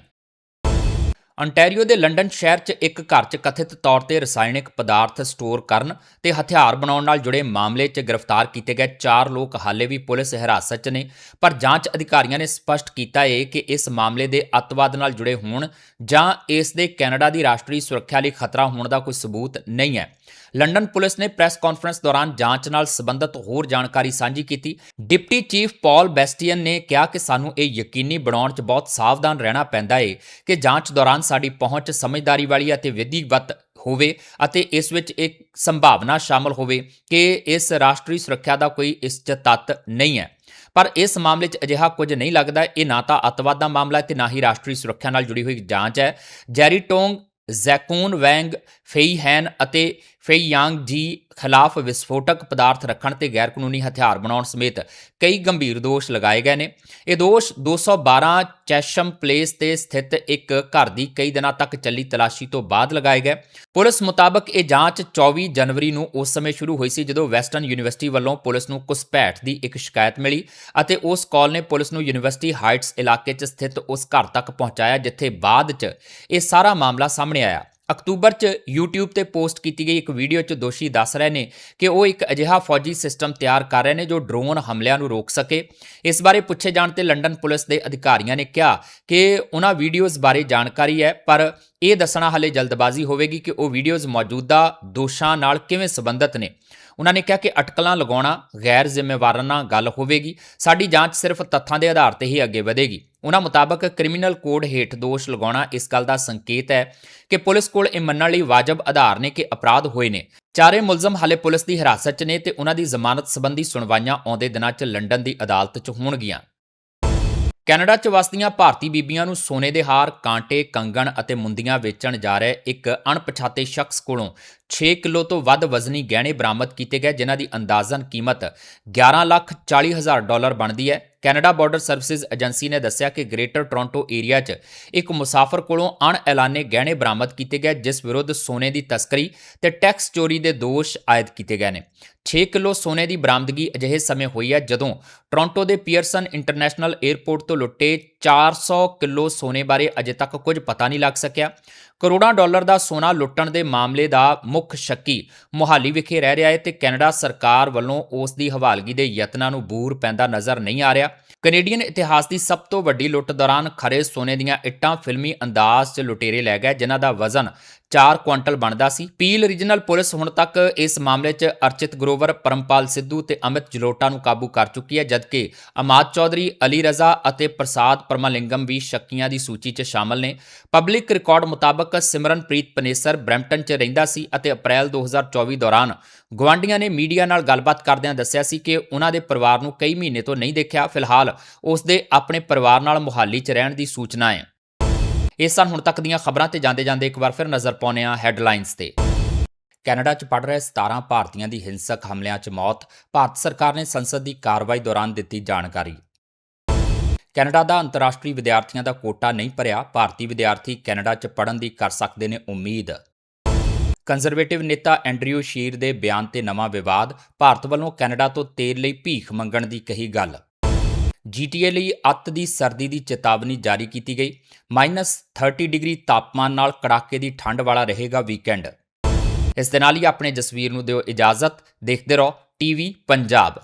ਅੰਟੈਰੀਓ ਦੇ ਲੰਡਨ ਸ਼ਹਿਰ 'ਚ ਇੱਕ ਘਰ 'ਚ ਕਥਿਤ ਤੌਰ ਤੇ ਰਸਾਇਣਿਕ ਪਦਾਰਥ ਸਟੋਰ ਕਰਨ ਤੇ ਹਥਿਆਰ ਬਣਾਉਣ ਨਾਲ ਜੁੜੇ ਮਾਮਲੇ 'ਚ ਗ੍ਰਿਫਤਾਰ ਕੀਤੇ ਗਏ 4 ਲੋਕ ਹਾਲੇ ਵੀ ਪੁਲਿਸ ਹਿਰਾਸਤ 'ਚ ਨੇ। ਪਰ ਜਾਂਚ ਅਧਿਕਾਰੀਆਂ ਨੇ ਸਪਸ਼ਟ ਕੀਤਾ ਹੈ ਕਿ ਇਸ ਮਾਮਲੇ ਦੇ ਅੱਤਵਾਦ ਨਾਲ ਜੁੜੇ ਹੋਣ ਜਾਂ ਇਸ ਦੇ ਕੈਨੇਡਾ ਦੀ ਰਾਸ਼ਟਰੀ ਸੁਰੱਖਿਆ ਲਈ ਖਤਰਾ ਹੋਣ ਦਾ ਕੋਈ ਸਬੂਤ ਨਹੀਂ ਹੈ। ਲੰਡਨ ਪੁਲਿਸ ਨੇ ਪ੍ਰੈਸ ਕਾਨਫਰੰਸ ਦੌਰਾਨ ਜਾਂਚ ਨਾਲ ਸੰਬੰਧਿਤ ਹੋਰ ਜਾਣਕਾਰੀ ਸਾਂਝੀ ਕੀਤੀ। ਡਿਪਟੀ ਚੀਫ ਪਾਲ ਬੈਸਟੀਅਨ ਨੇ ਕਿਹਾ ਕਿ ਸਾਨੂੰ ਇਹ ਯਕੀਨੀ ਬਣਾਉਣ 'ਚ ਬਹੁਤ ਸਾਵਧਾਨ ਰਹਿਣਾ ਪੈਂਦਾ ਹੈ ਕਿ ਜਾਂਚ ਦੌਰਾਨ ਸਾਡੀ ਪਹੁੰਚ ਸਮਝਦਾਰੀ ਵਾਲੀ ਅਤੇ ਵਿਧੀਵਤ ਹੋਵੇ ਅਤੇ ਇਸ ਵਿੱਚ ਇੱਕ ਸੰਭਾਵਨਾ ਸ਼ਾਮਲ ਹੋਵੇ ਕਿ ਇਸ ਰਾਸ਼ਟਰੀ ਸੁਰੱਖਿਆ ਦਾ ਕੋਈ ਇਸ 'ਚ ਤੱਤ ਨਹੀਂ ਹੈ। ਪਰ ਇਸ ਮਾਮਲੇ 'ਚ ਅਜਿਹਾ ਕੁਝ ਨਹੀਂ ਲੱਗਦਾ। ਇਹ ਨਾ ਤਾਂ ਅੱਤਵਾਦ ਦਾ ਮਾਮਲਾ ਹੈ ਤੇ ਨਾ ਹੀ ਰਾਸ਼ਟਰੀ ਸੁਰੱਖਿਆ ਨਾਲ ਜੁੜੀ ਹੋਈ ਜਾਂਚ ਹੈ। ਜੈਰੀ ਟੋਂਗ, ਜ਼ੈਕੂਨ ਵੈਂਗ, ਫੇਈ ਹੈਨ ਅਤੇ ਫੇਈ ਯਾਂਗ ਜੀ ਖਿਲਾਫ ਵਿਸਫੋਟਕ ਪਦਾਰਥ ਰੱਖਣ ਤੇ ਗੈਰ ਕਾਨੂੰਨੀ ਹਥਿਆਰ ਬਣਾਉਣ ਸਮੇਤ ਕਈ ਗੰਭੀਰ ਦੋਸ਼ ਲਗਾਏ ਗਏ ਨੇ। ਇਹ ਦੋਸ਼ 212 ਚੈਸ਼ਮ ਪਲੇਸ ਤੇ ਸਥਿਤ ਇੱਕ ਘਰ ਦੀ ਕਈ ਦਿਨਾਂ ਤੱਕ ਚੱਲੀ ਤਲਾਸ਼ੀ ਤੋਂ ਬਾਅਦ ਲਗਾਏ ਗਏ। ਪੁਲਿਸ ਮੁਤਾਬਕ ਇਹ ਜਾਂਚ 24 ਜਨਵਰੀ ਨੂੰ ਉਸ ਸਮੇਂ ਸ਼ੁਰੂ ਹੋਈ ਸੀ ਜਦੋਂ ਵੈਸਟਰਨ ਯੂਨੀਵਰਸਿਟੀ ਵੱਲੋਂ ਪੁਲਿਸ ਨੂੰ ਕੁਸਪੈਠ ਦੀ ਇੱਕ ਸ਼ਿਕਾਇਤ ਮਿਲੀ ਅਤੇ ਉਸ ਕਾਲ ਨੇ ਪੁਲਿਸ ਨੂੰ ਯੂਨੀਵਰਸਿਟੀ ਹਾਈਟਸ ਇਲਾਕੇ 'ਚ ਸਥਿਤ ਉਸ ਘਰ ਤੱਕ ਪਹੁੰਚਾਇਆ, ਜਿੱਥੇ ਬਾਅਦ 'ਚ ਇਹ ਸਾਰਾ ਮਾਮਲਾ ਸਾਹਮਣੇ ਆਇਆ। ਅਕਤੂਬਰ 'ਚ YouTube ਤੇ ਪੋਸਟ ਕੀਤੀ ਗਈ ਇੱਕ ਵੀਡੀਓ 'ਚ ਦੋਸ਼ੀ ਦੱਸ ਰਹੇ ਨੇ ਕਿ ਉਹ ਇੱਕ ਅਜਿਹਾ ਫੌਜੀ ਸਿਸਟਮ ਤਿਆਰ ਕਰ ਰਹੇ ਨੇ ਜੋ ਡਰੋਨ ਹਮਲਿਆਂ ਨੂੰ ਰੋਕ ਸਕੇ। ਇਸ ਬਾਰੇ ਪੁੱਛੇ ਜਾਣ ਤੇ ਲੰਡਨ ਪੁਲਿਸ ਦੇ ਅਧਿਕਾਰੀਆਂ ਨੇ ਕਿਹਾ ਕਿ ਉਹਨਾਂ ਵੀਡੀਓਜ਼ ਬਾਰੇ ਜਾਣਕਾਰੀ ਹੈ, ਪਰ ਇਹ ਦੱਸਣਾ ਹਲੇ ਜਲਦਬਾਜ਼ੀ ਹੋਵੇਗੀ ਕਿ ਉਹ ਵੀਡੀਓਜ਼ ਮੌਜੂਦਾ ਦੋਸ਼ਾਂ ਨਾਲ ਕਿਵੇਂ ਸੰਬੰਧਿਤ ਨੇ। ਉਹਨਾਂ ਨੇ ਕਿਹਾ ਕਿ ਅਟਕਲਾਂ ਲਗਾਉਣਾ ਗੈਰ ਜ਼ਿੰਮੇਵਾਰਾਨਾ ਗੱਲ ਹੋਵੇਗੀ। ਸਾਡੀ ਜਾਂਚ ਸਿਰਫ ਤੱਥਾਂ ਦੇ ਆਧਾਰ ਤੇ ਹੀ ਅੱਗੇ ਵਧੇਗੀ। ਉਹਨਾਂ ਮੁਤਾਬਕ ਕ੍ਰਿਮੀਨਲ ਕੋਡ ਹੇਠ ਦੋਸ਼ ਲਗਾਉਣਾ ਇਸ ਗੱਲ ਦਾ ਸੰਕੇਤ ਹੈ ਕਿ ਪੁਲਿਸ ਕੋਲ ਇਹ ਮੰਨਣ ਲਈ ਵਾਜਬ ਆਧਾਰ ਨੇ ਕਿ ਅਪਰਾਧ ਹੋਏ ਨੇ। ਚਾਰੇ ਮੁਲਜ਼ਮ ਹਾਲੇ ਪੁਲਿਸ ਦੀ ਹਿਰਾਸਤ 'ਚ ਨੇ ਤੇ ਉਹਨਾਂ ਦੀ ਜ਼ਮਾਨਤ ਸੰਬੰਧੀ ਸੁਣਵਾਈਆਂ ਆਉਂਦੇ ਦਿਨਾਂ 'ਚ ਲੰਡਨ ਦੀ ਅਦਾਲਤ 'ਚ ਹੋਣਗੀਆਂ। ਕੈਨੇਡਾ 'ਚ ਵਸਦੀਆਂ ਭਾਰਤੀ ਬੀਬੀਆਂ ਨੂੰ ਸੋਨੇ ਦੇ ਹਾਰ, ਕਾਂਟੇ, ਕੰਗਣ ਅਤੇ ਮੁੰਦੀਆਂ ਵੇਚਣ ਜਾ ਰਹੇ ਇੱਕ ਅਣਪਛਾਤੇ ਸ਼ਖਸ ਕੋਲੋਂ 6 ਕਿਲੋ ਤੋਂ ਵੱਧ ਵਜ਼ਨੀ ਗਹਿਣੇ ਬਰਾਮਦ ਕੀਤੇ ਗਏ, ਜਿਨ੍ਹਾਂ ਦੀ ਅੰਦਾਜ਼ਨ ਕੀਮਤ 11 ਲੱਖ 40 ਹਜ਼ਾਰ ਡਾਲਰ ਬਣਦੀ ਹੈ। ਕੈਨੇਡਾ ਬਾਰਡਰ ਸਰਵਿਸਿਜ਼ ਏਜੰਸੀ ਨੇ ਦੱਸਿਆ ਕਿ ਗ੍ਰੇਟਰ ਟੋਰਾਂਟੋ ਏਰੀਆ 'ਚ ਇੱਕ ਮੁਸਾਫਰ ਕੋਲੋਂ ਅਣਐਲਾਨੇ ਗਹਿਣੇ ਬਰਾਮਦ ਕੀਤੇ ਗਏ, ਜਿਸ ਵਿਰੁੱਧ ਸੋਨੇ ਦੀ ਤਸਕਰੀ ਤੇ ਟੈਕਸ ਚੋਰੀ ਦੇ ਦੋਸ਼ ਆਇਦ ਕੀਤੇ ਗਏ ਨੇ। 6 ਕਿਲੋ ਸੋਨੇ ਦੀ ਬਰਾਮਦਗੀ ਅਜਿਹੇ ਸਮੇਂ ਹੋਈ ਹੈ, ਜਦੋਂ ਟੋਰਾਂਟੋ ਦੇ ਪੀਅਰਸਨ ਇੰਟਰਨੈਸ਼ਨਲ 에ਅਰਪੋਰਟ ਤੋਂ ਲੁੱਟੇ 400 ਕਿਲੋ ਸੋਨੇ ਬਾਰੇ ਅਜੇ ਤੱਕ ਕੁਝ ਪਤਾ ਨਹੀਂ ਲੱਗ ਸਕਿਆ। ਕਰੋੜਾਂ ਡਾਲਰ ਦਾ ਸੋਨਾ ਲੁੱਟਣ ਦੇ ਮਾਮਲੇ ਦਾ ਮੁੱਖ ਸ਼ੱਕੀ ਮੁਹਾਲੀ ਵਿਖੇ ਰਹਿ ਰਿਹਾ ਹੈ ਤੇ ਕੈਨੇਡਾ ਸਰਕਾਰ ਵੱਲੋਂ ਉਸ ਦੀ ਹਵਾਲਗੀ ਦੇ ਯਤਨਾਂ ਨੂੰ ਬੂਰ ਪੈਂਦਾ ਨਜ਼ਰ ਨਹੀਂ ਆ ਰਿਹਾ। ਕੈਨੇਡੀਅਨ ਇਤਿਹਾਸ ਦੀ ਸਭ ਤੋਂ ਵੱਡੀ ਲੁੱਟ ਦੌਰਾਨ ਖਰੇ ਸੋਨੇ ਦੀਆਂ ਇੱਟਾਂ ਫਿਲਮੀ ਅੰਦਾਜ਼ 'ਚ ਲੁਟੇਰੇ ਲੈ ਗਏ, ਜਿਨ੍ਹਾਂ ਦਾ ਵਜ਼ਨ 4 ਕੁਇੰਟਲ ਬਣਦਾ ਸੀ। ਪੀਲ ਰੀਜਨਲ ਪੁਲਿਸ ਹੁਣ ਤੱਕ ਇਸ ਮਾਮਲੇ 'ਚ ਅਰਚਿਤ ਗਰੋਵਰ, ਪਰਮਪਾਲ ਸਿੱਧੂ ਤੇ ਅਮਿਤ ਜਲੋਟਾ ਨੂੰ ਕਾਬੂ ਕਰ ਚੁੱਕੀ ਹੈ, ਜਦਕਿ ਅਮਾਦ ਚੌਧਰੀ, ਅਲੀ ਰਜ਼ਾ ਅਤੇ ਪ੍ਰਸਾਦ ਪਰਮਾਲਿੰਗਮ ਵੀ ਸ਼ੱਕੀਆਂ ਦੀ ਸੂਚੀ 'ਚ ਸ਼ਾਮਲ ਨੇ। ਪਬਲਿਕ ਰਿਕਾਰਡ ਮੁਤਾਬਕ ਸਿਮਰਨਪ੍ਰੀਤ ਪਨੇਸਰ ਬ੍ਰੈਂਪਟਨ 'ਚ ਰਹਿੰਦਾ ਸੀ ਅਤੇ ਅਪ੍ਰੈਲ 2024 ਦੌਰਾਨ ਗਵਾਂਡੀਆਂ ਨੇ ਮੀਡੀਆ ਨਾਲ ਗੱਲਬਾਤ ਕਰਦਿਆਂ ਦੱਸਿਆ ਸੀ ਕਿ ਉਹਨਾਂ ਦੇ ਪਰਿਵਾਰ ਨੂੰ ਕਈ ਮਹੀਨੇ ਤੋਂ ਨਹੀਂ ਦੇਖਿਆ। ਫਿਲਹਾਲ ਉਸ ਦੇ ਆਪਣੇ ਪਰਿਵਾਰ ਨਾਲ ਮੁਹਾਲੀ 'ਚ ਰਹਿਣ ਦੀ ਸੂਚਨਾ ਹੈ। ਇਹ ਸਨ ਹੁਣ ਤੱਕ ਦੀਆਂ ਖਬਰਾਂ ਤੇ ਜਾਂਦੇ ਜਾਂਦੇ ਇੱਕ ਵਾਰ ਫਿਰ ਨਜ਼ਰ ਪਾਉਂਦੇ ਹਾਂ ਹੈਡਲਾਈਨਸ ਤੇ। ਕੈਨੇਡਾ 'ਚ ਪੜ ਰਹੇ 17 ਭਾਰਤੀਆਂ ਦੀ ਹਿੰਸਕ ਹਮਲਿਆਂ 'ਚ ਮੌਤ, ਭਾਰਤ ਸਰਕਾਰ ਨੇ ਸੰਸਦ ਦੀ ਕਾਰਵਾਈ ਦੌਰਾਨ ਦਿੱਤੀ ਜਾਣਕਾਰੀ। ਕੈਨੇਡਾ ਦਾ ਅੰਤਰਰਾਸ਼ਟਰੀ ਵਿਦਿਆਰਥੀਆਂ ਦਾ ਕੋਟਾ ਨਹੀਂ ਭਰਿਆ, ਭਾਰਤੀ ਵਿਦਿਆਰਥੀ ਕੈਨੇਡਾ 'ਚ ਪੜ੍ਹਨ ਦੀ ਕਰ ਸਕਦੇ ਨੇ ਉਮੀਦ। ਕੰਜ਼ਰਵੇਟਿਵ ਨੇਤਾ ਐਂਡਰਿਊ ਸ਼ੀਰ ਦੇ ਬਿਆਨ ਤੇ ਨਵਾਂ ਵਿਵਾਦ, ਭਾਰਤ ਵੱਲੋਂ ਕੈਨੇਡਾ ਤੋਂ ਤੇਲ ਲਈ ਭੀਖ ਮੰਗਣ ਦੀ ਕਹੀ ਗੱਲ। ਜੀਟੀਏ ਲਈ ਅੱਤ ਦੀ ਸਰਦੀ ਦੀ ਚੇਤਾਵਨੀ ਜਾਰੀ ਕੀਤੀ ਗਈ। -30 ਡਿਗਰੀ ਤਾਪਮਾਨ ਨਾਲ ਕੜਾਕੇ ਦੀ ਠੰਡ ਵਾਲਾ ਰਹੇਗਾ ਵੀਕਐਂਡ ਇਸ ਦੇ ਨਾਲ ਹੀ ਆਪਣੇ ਜਸਵੀਰ ਨੂੰ ਦਿਓ ਇਜਾਜ਼ਤ। ਦੇਖਦੇ ਰਹੋ ਟੀਵੀ ਪੰਜਾਬ।